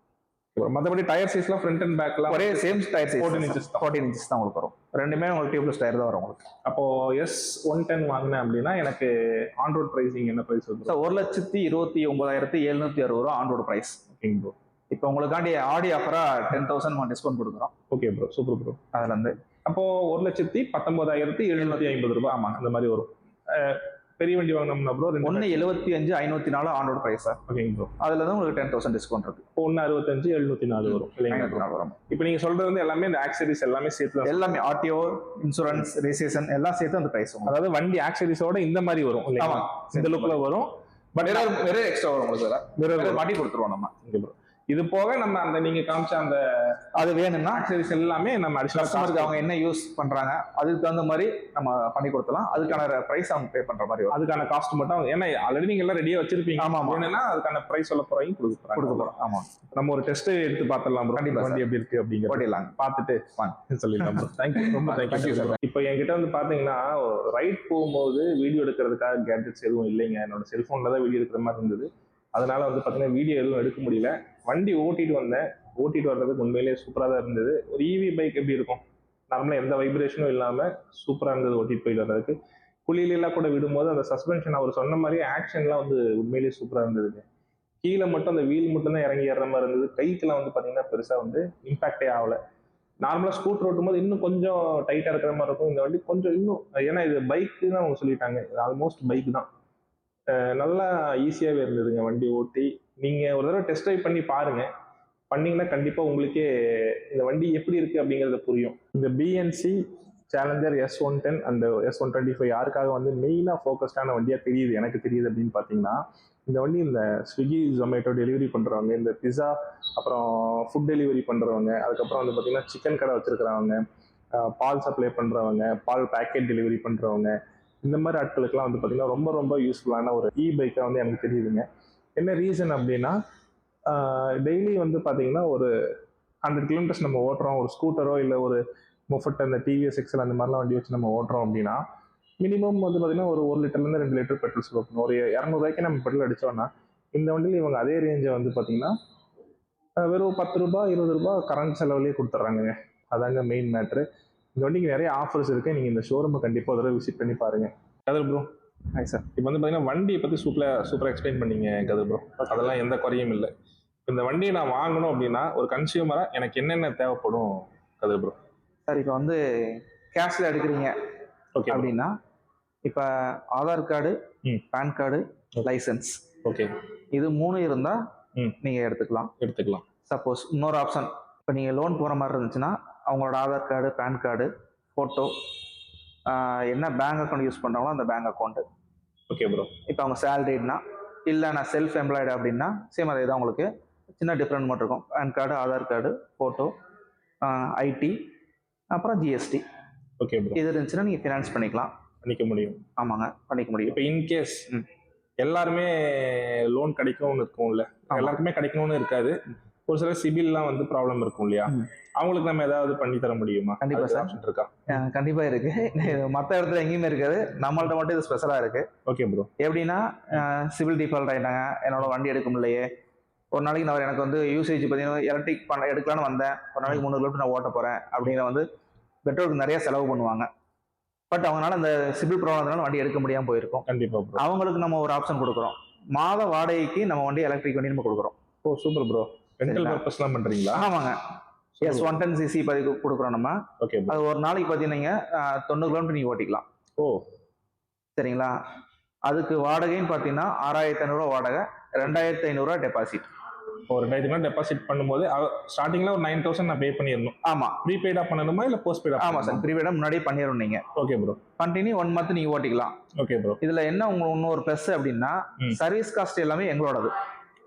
[SPEAKER 1] மற்றபடி டயர் சைஸ்லாம் ஃப்ரண்ட் அண்ட் பேக்லாம்
[SPEAKER 2] ஒரே சேம் டயர் சைஸ்
[SPEAKER 1] 14 inches தான்.
[SPEAKER 2] ஃபோர்டீன் இன்ச்சஸ் தான் உங்களுக்கு வரும். ரெண்டுமே உங்களுக்கு டியூப்லெஸ் டயர் தான் வரும் உங்களுக்கு.
[SPEAKER 1] அப்போ எஸ் ஒன் டென் வாங்கினேன் அப்படின்னா எனக்கு ஆன் ரோட் ப்ரைஸிங் என்ன ப்ரைஸ் வருது?
[SPEAKER 2] சார் ஒரு லட்சத்தி இருபத்தி ஒன்பதாயிரத்தி எழுநூத்தி அறுபது ரூபா ஆன் ரோடு ப்ரைஸ்
[SPEAKER 1] ஓகேங்க ப்ரோ
[SPEAKER 2] இப்போ உங்களுக்காண்டி ஆடி ஆஃபரா டென் தௌசண்ட் டிஸ்கவுண்ட் கொடுக்குறோம்.
[SPEAKER 1] ஓகே ப்ரோ சூப்பர் ப்ரோ
[SPEAKER 2] அதுல இருந்து
[SPEAKER 1] அப்போ ஒரு லட்சத்தி பத்தொன்பதாயிரத்தி எழுநூத்தி ஐம்பது ரூபாய். ஆமா அந்த மாதிரி வரும். பெரிய வண்டி வாங்கினோம்னா ப்ரோ
[SPEAKER 2] ஒன்னு எழுபத்தி அஞ்சு ஐநூத்தி நாலு ஆன் ரோடு ப்ரைஸ் சார்
[SPEAKER 1] ஓகேங்க ப்ரோ
[SPEAKER 2] அதுல இருந்து உங்களுக்கு டென் தௌசண்ட் டிஸ்கவுண்ட் இருக்கு.
[SPEAKER 1] ஒன்று அறுபத்தஞ்சு எழுநூத்தி நாலு வரும். இல்லைங்களா
[SPEAKER 2] வரும்.
[SPEAKER 1] இப்போ நீங்க சொல்றது வந்து எல்லாமே இந்த ஆக்சரிஸ் எல்லாமே சேர்த்து தான்
[SPEAKER 2] எல்லாமே ஆர்டிஓ இன்சூரன்ஸ் ரெஜிஸ்ட்ரேஷன் எல்லாம் சேர்த்து அந்த ப்ரைஸ் உங்களுக்கு
[SPEAKER 1] அதாவது வண்டி ஆக்சரிஸோட இந்த மாதிரி வரும்
[SPEAKER 2] ஆமா.
[SPEAKER 1] இந்த லுக்ல வரும். பட்
[SPEAKER 2] வேற வேற எக்ஸ்ட்ரா வரும் உங்களுக்கு
[SPEAKER 1] வேற.
[SPEAKER 2] மாட்டி கொடுத்துருவோம் நம்ம.
[SPEAKER 1] ஓகே ப்ரோ இது போக நம்ம அந்த நீங்க காமிச்ச அந்த
[SPEAKER 2] அது வேணும்னா
[SPEAKER 1] ஆக்சரிஸ் எல்லாமே நம்ம
[SPEAKER 2] கஸ்டமருக்கு அவங்க என்ன யூஸ் பண்றாங்க அதுக்கு தகுந்த மாதிரி நம்ம பண்ணி கொடுத்தலாம் அதுக்கான பிரைஸ் அவங்க பே பண்ற மாதிரி
[SPEAKER 1] அதுக்கான காஸ்ட் மட்டும் ஏன்னா ஆல்ரெடி நீங்க எல்லாம் ரெடியா வச்சிருப்பீங்க.
[SPEAKER 2] ஆமா.
[SPEAKER 1] என்னன்னா அதுக்கான பிரைஸ் சொல்ல போறவங்க கொடுக்க போறாங்க.
[SPEAKER 2] கொடுக்க போறோம். ஆமா.
[SPEAKER 1] நம்ம ஒரு டெஸ்ட் எடுத்து பார்த்துடலாம் bro.
[SPEAKER 2] கண்டிப்பா
[SPEAKER 1] வண்டி எப்படி இருக்கு அப்படிங்கிற
[SPEAKER 2] ஓட்டிடலாங்க
[SPEAKER 1] பார்த்துட்டு
[SPEAKER 2] வாங்க.
[SPEAKER 1] சொல்லிடலாம் you. ரொம்ப தேங்க்யூ
[SPEAKER 2] sir.
[SPEAKER 1] இப்போ என்கிட்ட வந்து பாத்தீங்கன்னா ரைட் போகும்போது வீடியோ எடுக்கிறதுக்காக கேட்ஜெட்ஸ் எதுவும் இல்லைங்க. என்னோட செல்போன்ல தான் வீடியோ எடுக்கிற மாதிரி இருந்தது. அதனால வந்து பார்த்தீங்கன்னா வீடியோ எதுவும் எடுக்க முடியல. வண்டி ஓட்டிட்டு வந்தேன். ஓட்டிட்டு வர்றதுக்கு உண்மையிலேயே சூப்பராக தான் இருந்தது. ஒரு இவி பைக் எப்படி இருக்கும்? நார்மலாக எந்த வைப்ரேஷனும் இல்லாமல் சூப்பராக இருந்தது ஓட்டிட்டு போயிட்டு வர்றதுக்கு. குளியிலெல்லாம் கூட விடும்போது அந்த சஸ்பென்ஷன் அவர் சொன்ன மாதிரி ஆக்ஷன்லாம் வந்து உண்மையிலேயே சூப்பராக இருந்ததுங்க. கீழே மட்டும் அந்த வீல் மட்டும் தான் இறங்கி ஏறுற மாதிரி இருந்தது. கைக்கெல்லாம் வந்து பார்த்தீங்கன்னா பெருசாக வந்து இம்பாக்டே ஆகலை. நார்மலாக ஸ்கூட்டர் ஓட்டும் போது இன்னும் கொஞ்சம் டைட்டாக இருக்கிற மாதிரி இருக்கும். இந்த வண்டி கொஞ்சம் இன்னும் ஏன்னா இது பைக்கு தான் அவங்க சொல்லிட்டாங்க. ஆல்மோஸ்ட் பைக் தான். நல்லா ஈஸியாகவே இருந்ததுங்க வண்டி ஓட்டி. நீங்கள் ஒரு தடவை டெஸ்ட் ட்ரைவ் பண்ணி பாருங்க. பண்ணிங்கன்னா கண்டிப்பாக உங்களுக்கே இந்த வண்டி எப்படி இருக்குது அப்படிங்கிறத புரியும். இந்த BNC challenger S one ten அந்த எஸ் ஒன் டுவெண்ட்டி ஃபைவ் யாருக்காக வந்து மெயினாக ஃபோக்கஸ்டான வண்டியாக தெரியுது எனக்கு தெரியுது அப்படின்னு பார்த்தீங்கன்னா இந்த வண்டி இந்த ஸ்விக்கி ஜொமேட்டோ டெலிவரி பண்ணுறவங்க இந்த பிஸா அப்புறம் ஃபுட் டெலிவரி பண்ணுறவங்க அதுக்கப்புறம் வந்து பார்த்தீங்கன்னா சிக்கன் கடை வச்சுருக்கிறவங்க பால் சப்ளை பண்ணுறவங்க பால் பேக்கெட் டெலிவரி பண்ணுறவங்க இந்த மாதிரி ஆட்களுக்கெல்லாம் வந்து பார்த்தீங்கன்னா ரொம்ப ரொம்ப யூஸ்ஃபுல்லான ஒரு இ பைக்காக வந்து எனக்கு தெரியுதுங்க. என்ன ரீசன் அப்படின்னா டெய்லி வந்து பார்த்தீங்கன்னா ஒரு ஹண்ட்ரட் கிலோமீட்டர்ஸ் நம்ம ஓட்டுறோம். ஒரு ஸ்கூட்டரோ இல்லை ஒரு முஃபட் அந்த டிவிஎஸ் எக்ஸல் அந்த மாதிரிலாம் வண்டி வச்சு நம்ம ஓட்டுறோம் அப்படின்னா மினிமம் வந்து பார்த்தீங்கன்னா ஒரு ஒரு லிட்டர்லேருந்து ரெண்டு லிட்டர் பெட்ரோல் செலவு பண்ணணும் ஒரு இரநூறுவாய்க்கு நம்ம பெட்ரோல் அடித்தோன்னா இந்த வண்டியில் இவங்க அதே ரேஞ்சை வந்து பார்த்தீங்கன்னா வெறும் பத்து ரூபாய் இருபது ரூபாய் கரண்ட் செலவுலேயே கொடுத்துட்றாங்க அதாங்க மெயின் மேட்ரு இந்த வண்டிக்கு நிறைய ஆஃபர்ஸ் இருக்கு. நீங்கள் இந்த ஷோரூமை கண்டிப்பாக ஒரு விசிட் பண்ணி பாருங்க. கதிர் ப்ரோ
[SPEAKER 2] ஹாய் சார்
[SPEAKER 1] இப்போ வந்து பார்த்தீங்கன்னா வண்டியை பற்றி சூப்பராக சூப்பராக எக்ஸ்பிளைன் பண்ணீங்க கதிர் ப்ரோ அதெல்லாம் எந்த குறையும் இல்லை. இந்த வண்டியை நான் வாங்கணும் அப்படின்னா ஒரு கன்சியூமராக எனக்கு என்னென்ன தேவைப்படும் கதிர் ப்ரோ
[SPEAKER 2] சார் இப்போ வந்து கேஷ்ல எடுக்கிறீங்க
[SPEAKER 1] ஓகே
[SPEAKER 2] அப்படின்னா இப்போ ஆதார் கார்டு
[SPEAKER 1] ம்.
[SPEAKER 2] பேன் கார்டு லைசன்ஸ்
[SPEAKER 1] ஓகே
[SPEAKER 2] இது மூணு இருந்தால்
[SPEAKER 1] ம்.
[SPEAKER 2] நீங்கள் எடுத்துக்கலாம்.
[SPEAKER 1] எடுத்துக்கலாம்.
[SPEAKER 2] சப்போஸ் இன்னொரு ஆப்ஷன் இப்போ நீங்கள் லோன் போகிற மாதிரி இருந்துச்சுன்னா அவங்களோட Aadhaar card PAN card photo என்ன பேங்க் அக்கௌண்ட் யூஸ் பண்ணுறாங்களோ அந்த பேங்க் அக்கௌண்ட்டு
[SPEAKER 1] ஓகே ப்ரோ
[SPEAKER 2] இப்போ அவங்க சேலரிட்னா இல்லை நான் செல்ஃப் எம்ப்ளாய்டு அப்படின்னா சேம் அதே தான் உங்களுக்கு. சின்ன டிஃப்ரெண்ட் மட்டும் இருக்கும். PAN card Aadhaar card photo ID அப்புறம் ஜிஎஸ்டி
[SPEAKER 1] ஓகே ப்ரோ
[SPEAKER 2] இது இருந்துச்சுன்னா நீங்கள் ஃபினான்ஸ் பண்ணிக்கலாம்.
[SPEAKER 1] பண்ணிக்க முடியும்.
[SPEAKER 2] ஆமாங்க பண்ணிக்க முடியும்.
[SPEAKER 1] இப்போ இன்கேஸ். எல்லாருமே லோன் கிடைக்கும்னு இருக்கும்ல. எல்லாருக்குமே கிடைக்கணும்னு இருக்காது. ஒரு சில சிபில்லாம் வந்து ப்ராப்ளம் இருக்கும் இல்லையா. அவங்களுக்கு நம்ம ஏதாவது பண்ணி தர முடியுமா?
[SPEAKER 2] கண்டிப்பா சார்.
[SPEAKER 1] இருக்கா?
[SPEAKER 2] கண்டிப்பா இருக்கு. மற்ற இடத்துல எங்கேயுமே இருக்காது. நம்மள்ட்ட மட்டும் இது ஸ்பெஷலா இருக்கு.
[SPEAKER 1] ஓகே ப்ரோ
[SPEAKER 2] எப்படின்னா சிவில் டிஃபால்ட் ஆயிட்டாங்க. என்னோட வண்டி எடுக்க முடியலையே. ஒரு நாளைக்கு நான் எனக்கு வந்து யூசேஜ் பார்த்தீங்கன்னா எலக்ட்ரிக் பண்ண எடுக்கலான்னு வந்தேன். ஒரு நாளைக்கு முந்நூறு கிலோமீட்டர் நான் ஓட்ட போறேன். அப்படிங்கிற வந்து பெட்ரோலுக்கு நிறைய செலவு பண்ணுவாங்க. பட் அவங்களால அந்த சிவில் ப்ராப்ளம்னால வண்டி எடுக்க முடியாம போயிருக்கும்.
[SPEAKER 1] கண்டிப்பா ப்ரோ
[SPEAKER 2] அவங்களுக்கு நம்ம ஒரு ஆப்ஷன் கொடுக்குறோம். மாத வாடகைக்கு நம்ம வண்டி எலக்ட்ரிக் வண்டி நம்ம கொடுக்குறோம்.
[SPEAKER 1] Oh super bro rental? பர்பஸ்லாம் பண்றீங்களா?
[SPEAKER 2] ஆமாங்க. எஸ் ஒன் டென் சிசி பதிவு கொடுக்குறோம் நம்ம.
[SPEAKER 1] ஓகே
[SPEAKER 2] அது ஒரு நாளைக்கு பார்த்தீங்கன்னா தொண்ணூறு கிலோமீட்டர் நீங்கள் ஓட்டிக்கலாம்.
[SPEAKER 1] ஓ.
[SPEAKER 2] சரிங்களா? அதுக்கு வாடகைன்னு பார்த்தீங்கன்னா ஆறாயிரத்தி ஐநூறுரூவா வாடகை ரெண்டாயிரத்தி ஐநூறுரூவா டெபாசிட்
[SPEAKER 1] ஒரு ரெண்டாயிரத்தி டெபாசிட் பண்ணும்போது ஸ்டார்டிங்ல ஒரு நைன் தௌசண்ட் நான் பே பண்ணிடணும்
[SPEAKER 2] ஆமாம்
[SPEAKER 1] ப்ரீபெய்டா பண்ணணுமா இல்ல போஸ்ட் பெய்டா
[SPEAKER 2] ஆமாம் சார் ப்ரீபெய்டாக முன்னாடியே பண்ணிடணும் நீங்கள்
[SPEAKER 1] okay bro
[SPEAKER 2] continue one month நீங்கள் ஓட்டிக்கலாம்.
[SPEAKER 1] ஓகே ப்ரோ
[SPEAKER 2] இதில் என்ன உங்களுக்கு இன்னொரு ப்ளஸ் அப்படின்னா. சர்வீஸ் காஸ்ட் எல்லாமே எங்களோடது.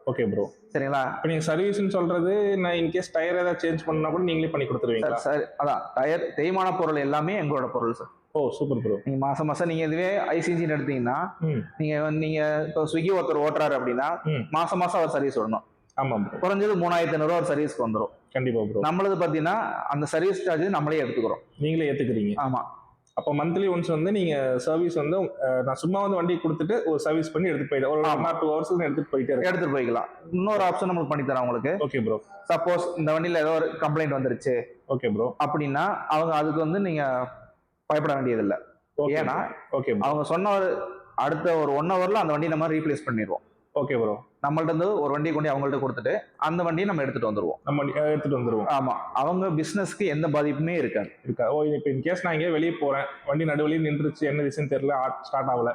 [SPEAKER 1] ஓகே ப்ரோ
[SPEAKER 2] சரிங்களா?
[SPEAKER 1] இப்போ நீங்க சர்வீஸ்னு சொல்றது நான் இன்கேஸ் டயர் ஏதாவது சேஞ்ச் பண்ணா கூட நீங்களே பண்ணி கொடுத்துருவீங்களா?
[SPEAKER 2] சார் அதான் டயர் தேய்மான பொருள் எல்லாமே எங்களோட பொருள் சார்.
[SPEAKER 1] ஓ சூப்பர் ப்ரோ
[SPEAKER 2] நீங்கள் மாதம் மாதம் நீங்கள் இதுவே ஐசிஜின்னு எடுத்தீங்கன்னா நீங்கள் நீங்கள் இப்போ ஸ்விக்கி ஒருத்தர் ஓட்டுறாரு அப்படின்னா
[SPEAKER 1] ம்.
[SPEAKER 2] மாதம் மாதம் அவர் சர்வீஸ் விடணும்.
[SPEAKER 1] ஆமா ப்ரோ
[SPEAKER 2] குறைஞ்சது மூணாயிரத்தி ஐநூறுரூவா ஒரு சர்வீஸ்க்கு வந்துடும்
[SPEAKER 1] கண்டிப்பா ப்ரோ
[SPEAKER 2] நம்மளது பார்த்தீங்கன்னா அந்த சர்வீஸ் சார்ஜ் நம்மளே எடுத்துக்கிறோம்.
[SPEAKER 1] நீங்களே ஏத்துக்கிறீங்க.
[SPEAKER 2] ஆமாம்
[SPEAKER 1] அப்போ மந்த்லி ஒன்ஸ் வந்து நீங்க சர்வீஸ் வந்து நான் சும்மா வந்து வண்டி கொடுத்துட்டு ஒரு சர்வீஸ் பண்ணி எடுத்துட்டு போயிட்டேன் ஒரு
[SPEAKER 2] ஆமா.
[SPEAKER 1] டூ ஹவர்ஸ் எடுத்துட்டு போயிட்டே
[SPEAKER 2] எடுத்துட்டு போய்க்கலாம். இன்னொரு ஆப்ஷன் நம்மளுக்கு பண்ணி தரோம் உங்களுக்கு.
[SPEAKER 1] ஓகே ப்ரோ
[SPEAKER 2] சப்போஸ் இந்த வண்டியில ஏதோ ஒரு கம்ப்ளைண்ட் வந்துருச்சு.
[SPEAKER 1] ஓகே ப்ரோ
[SPEAKER 2] அப்படின்னா அவங்க அதுக்கு வந்து நீங்க பயப்பட வேண்டியதில்லை. ஏன்னா
[SPEAKER 1] ஓகே
[SPEAKER 2] அவங்க சொன்ன ஒரு அடுத்த ஒரு ஒன் ஹவர்ல அந்த வண்டியை நம்ம ரீப்ளேஸ் பண்ணிடுவோம்.
[SPEAKER 1] ஓகே ப்ரோ
[SPEAKER 2] நம்மள்ட்ட இருந்து ஒரு வண்டி கொண்டு அவங்கள்ட்ட கொடுத்துட்டு அந்த வண்டியை நம்ம எடுத்துட்டு வந்துருவோம்.
[SPEAKER 1] நம்ம எடுத்துட்டு வந்துருவோம்.
[SPEAKER 2] ஆமா. அவங்க பிசினஸ்க்கு எந்த பாதிப்புமே இருக்காது.
[SPEAKER 1] இருக்கா ஓ இப்போ இன் கேஸ் நான் எங்கேயோ வெளியே போறேன் வண்டி நடுவழியில் நின்றுச்சு என்ன ரீசன் தெரியல ஸ்டார்ட் ஆகல.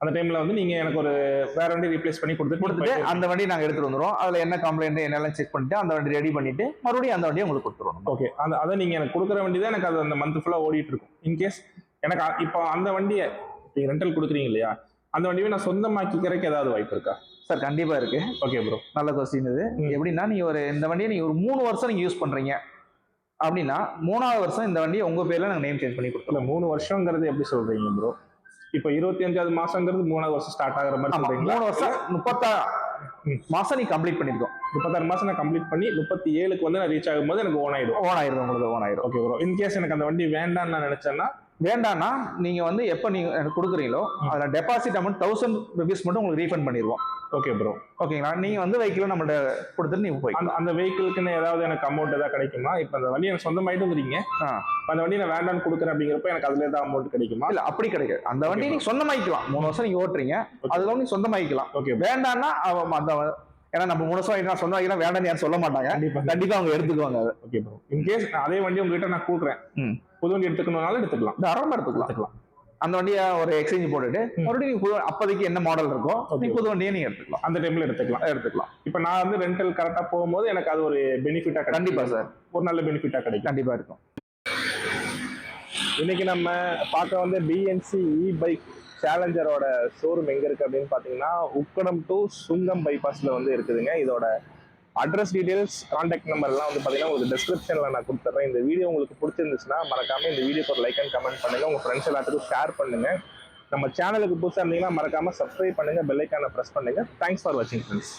[SPEAKER 1] அந்த டைம்ல வந்து நீங்க எனக்கு ஒரு வேற வண்டி ரீப்ளேஸ் பண்ணி கொடுத்துட்டு
[SPEAKER 2] கொடுத்துட்டு அந்த வண்டி நாங்க எடுத்துட்டு வந்துருவோம். அதுல என்ன கம்ப்ளைண்ட் என்னெல்லாம் செக் பண்ணிட்டு அந்த வண்டி ரெடி பண்ணிட்டு மறுபடியும் அந்த வண்டியை உங்களுக்கு கொடுத்துருவோம்
[SPEAKER 1] ஓகே அந்த அதை நீங்க எனக்கு கொடுக்குற வண்டி தான் எனக்கு அது அந்த மந்த் ஃபுல்லா ஓடிட்டு இருக்கும் இன்கேஸ் எனக்கு இப்போ அந்த வண்டியை நீங்க ரெண்டல் கொடுக்குறீங்க இல்லையா? அந்த வண்டியை நான் சொந்தமாக்கிக்கிறதுக்கு ஏதாவது வாய்ப்பு இருக்கா?
[SPEAKER 2] சார் கண்டிப்பா இருக்கு.
[SPEAKER 1] ஓகே ப்ரோ
[SPEAKER 2] நல்ல கொஸ்டின் இது. எப்படின்னா நீங்க ஒரு இந்த வண்டியை நீங்க ஒரு மூணு வருஷம் நீங்க யூஸ் பண்றீங்க. அப்படின்னா மூணாவது வருஷம் இந்த வண்டியை உங்க பேர்ல நாங்க நேம் சேஞ்ச் பண்ணி கொடுத்துருவோம்
[SPEAKER 1] இல்ல மூணு வருஷங்கிறது எப்படி சொல்றீங்க ப்ரோ இப்போ இருபத்தி அஞ்சாவது மாசங்கிறது மூணாவது வருஷம் ஸ்டார்ட் ஆகுற மாதிரி
[SPEAKER 2] ஆமா
[SPEAKER 1] சொல்றீங்களா?
[SPEAKER 2] மூணு வருஷம் முப்பத்தா
[SPEAKER 1] ம்.
[SPEAKER 2] மாசம் நீ கம்ப்ளீட் பண்ணிருக்கோம்.
[SPEAKER 1] முப்பத்தாறு மாசம் நான் கம்ப்ளீட் பண்ணி முப்பத்தி ஏழுக்கு வந்து நான் ரீச் ஆகும்போது எனக்கு ஓன் ஆயிடும்.
[SPEAKER 2] ஓன் ஆயிரும் உங்களுக்கு ஓன் ஆயிரும்.
[SPEAKER 1] ஓகே ப்ரோ இன்கேஸ் எனக்கு அந்த வண்டி வேண்டாம்னு நான் நினைச்சேன்னா
[SPEAKER 2] வேண்டாம்னா நீங்க வந்து எப்ப நீங்க எனக்கு கொடுக்குறீங்களோ. அதுல டெபாசிட் அமௌண்ட் தௌசண்ட் ருபீஸ் மட்டும் உங்களுக்கு ரீஃபண்ட் பண்ணிடுவோம்.
[SPEAKER 1] ஓகே ப்ரோ
[SPEAKER 2] ஓகேங்களா? நீங்க வந்து வெஹிக்கிள் நம்மள்ட்ட கொடுத்துட்டு நீங்க போய்
[SPEAKER 1] அந்த வெஹிக்கிளுக்குன்னு ஏதாவது எனக்கு அமௌண்ட் ஏதாவது கிடைக்குமா? இப்போ அந்த வண்டி எனக்கு சொந்தமாயிட்டுங்கிறீங்க
[SPEAKER 2] ஆ.
[SPEAKER 1] இப்ப அந்த வண்டி நான் வேண்டாம்னு கொடுக்குறேன் அப்படிங்கிறப்ப எனக்கு அதுல ஏதாவது அமௌண்ட் கிடைக்குமா?
[SPEAKER 2] இல்ல அப்படி கிடைக்காது. அந்த வண்டி நீங்க சொந்தமாக்கிக்கலாம். மூணு வருஷம் நீங்க ஓட்டுறீங்க. அதுல நீங்க சொந்தமாக்கிக்கலாம்.
[SPEAKER 1] ஓகே
[SPEAKER 2] வேண்டாம்னா அந்த ஏன்னா நம்ம ஆயிட்டு நான் சொந்தமாக்கிக்கலாம் வேண்டாம்னு யாரும் சொல்ல மாட்டாங்க.
[SPEAKER 1] கண்டிப்பா
[SPEAKER 2] அவங்க எடுத்துக்குவாங்க அதை.
[SPEAKER 1] ஓகே ப்ரோ இன்கேஸ் அதே வண்டி உங்ககிட்ட நான் கொடுக்குறேன்
[SPEAKER 2] ம்.
[SPEAKER 1] புது வண்டி எடுத்துக்கணும்னாலும் எடுத்துக்கலாம்.
[SPEAKER 2] தாராளமா எடுத்துக்கலாம்.
[SPEAKER 1] எடுத்துக்கலாம்.
[SPEAKER 2] அந்த வண்டியை ஒரு எக்ஸ்சேஞ்ச் போட்டுட்டு. மறுபடியும் புது அப்போதைக்கு என்ன மாடல் இருக்கோ. நீங்க புது வண்டியை நீங்க எடுத்துக்கலாம்.
[SPEAKER 1] அந்த டைம்ல எடுத்துக்கலாம்.
[SPEAKER 2] எடுத்துக்கலாம்.
[SPEAKER 1] இப்போ நான் வந்து ரெண்டல் கரெக்டாக போகும்போது எனக்கு அது ஒரு பெனிஃபிட்டா
[SPEAKER 2] கண்டிப்பா சார்
[SPEAKER 1] ஒரு நல்ல பெனிஃபிட்டா கிடைக்கும்.
[SPEAKER 2] கண்டிப்பா இருக்கும்.
[SPEAKER 1] இன்னைக்கு நம்ம பார்க்க வந்து பிஎன்சி இ பைக் சேலஞ்சரோட ஷோரூம் எங்க இருக்கு அப்படின்னு பார்த்தீங்கன்னா உக்கடம் டு சுங்கம் பைபாஸ்ல வந்து இருக்குதுங்க. இதோட அட்ரஸ் டீடைல்ஸ் கான்டாக்ட் நம்பர்லாம் வந்து பார்த்தீங்கன்னா உங்களுக்கு டிஸ்கிரிப்ஷனில் நான் கொடுத்துட்றேன் இந்த வீடியோ உங்களுக்கு பிடிச்சிருந்துச்சுன்னா மறக்காமல் இந்த வீடியோக்கு ஒரு லைக் அண்ட் கமெண்ட் பண்ணுங்கள் உங்கள் ஃப்ரெண்ட்ஸ் எல்லாத்துக்கும் ஷேர் பண்ணுங்க. நம்ம சேனலுக்கு புதுசாக இருந்தீங்கன்னா மறக்காமல் சப்ஸ்கிரைப் பண்ணுங்கள் பெல்லைக்கான ப்ரெஸ் பண்ணுங்கள் தேங்க்ஸ் ஃபார் வாட்சிங் ஃப்ரெண்ட்ஸ்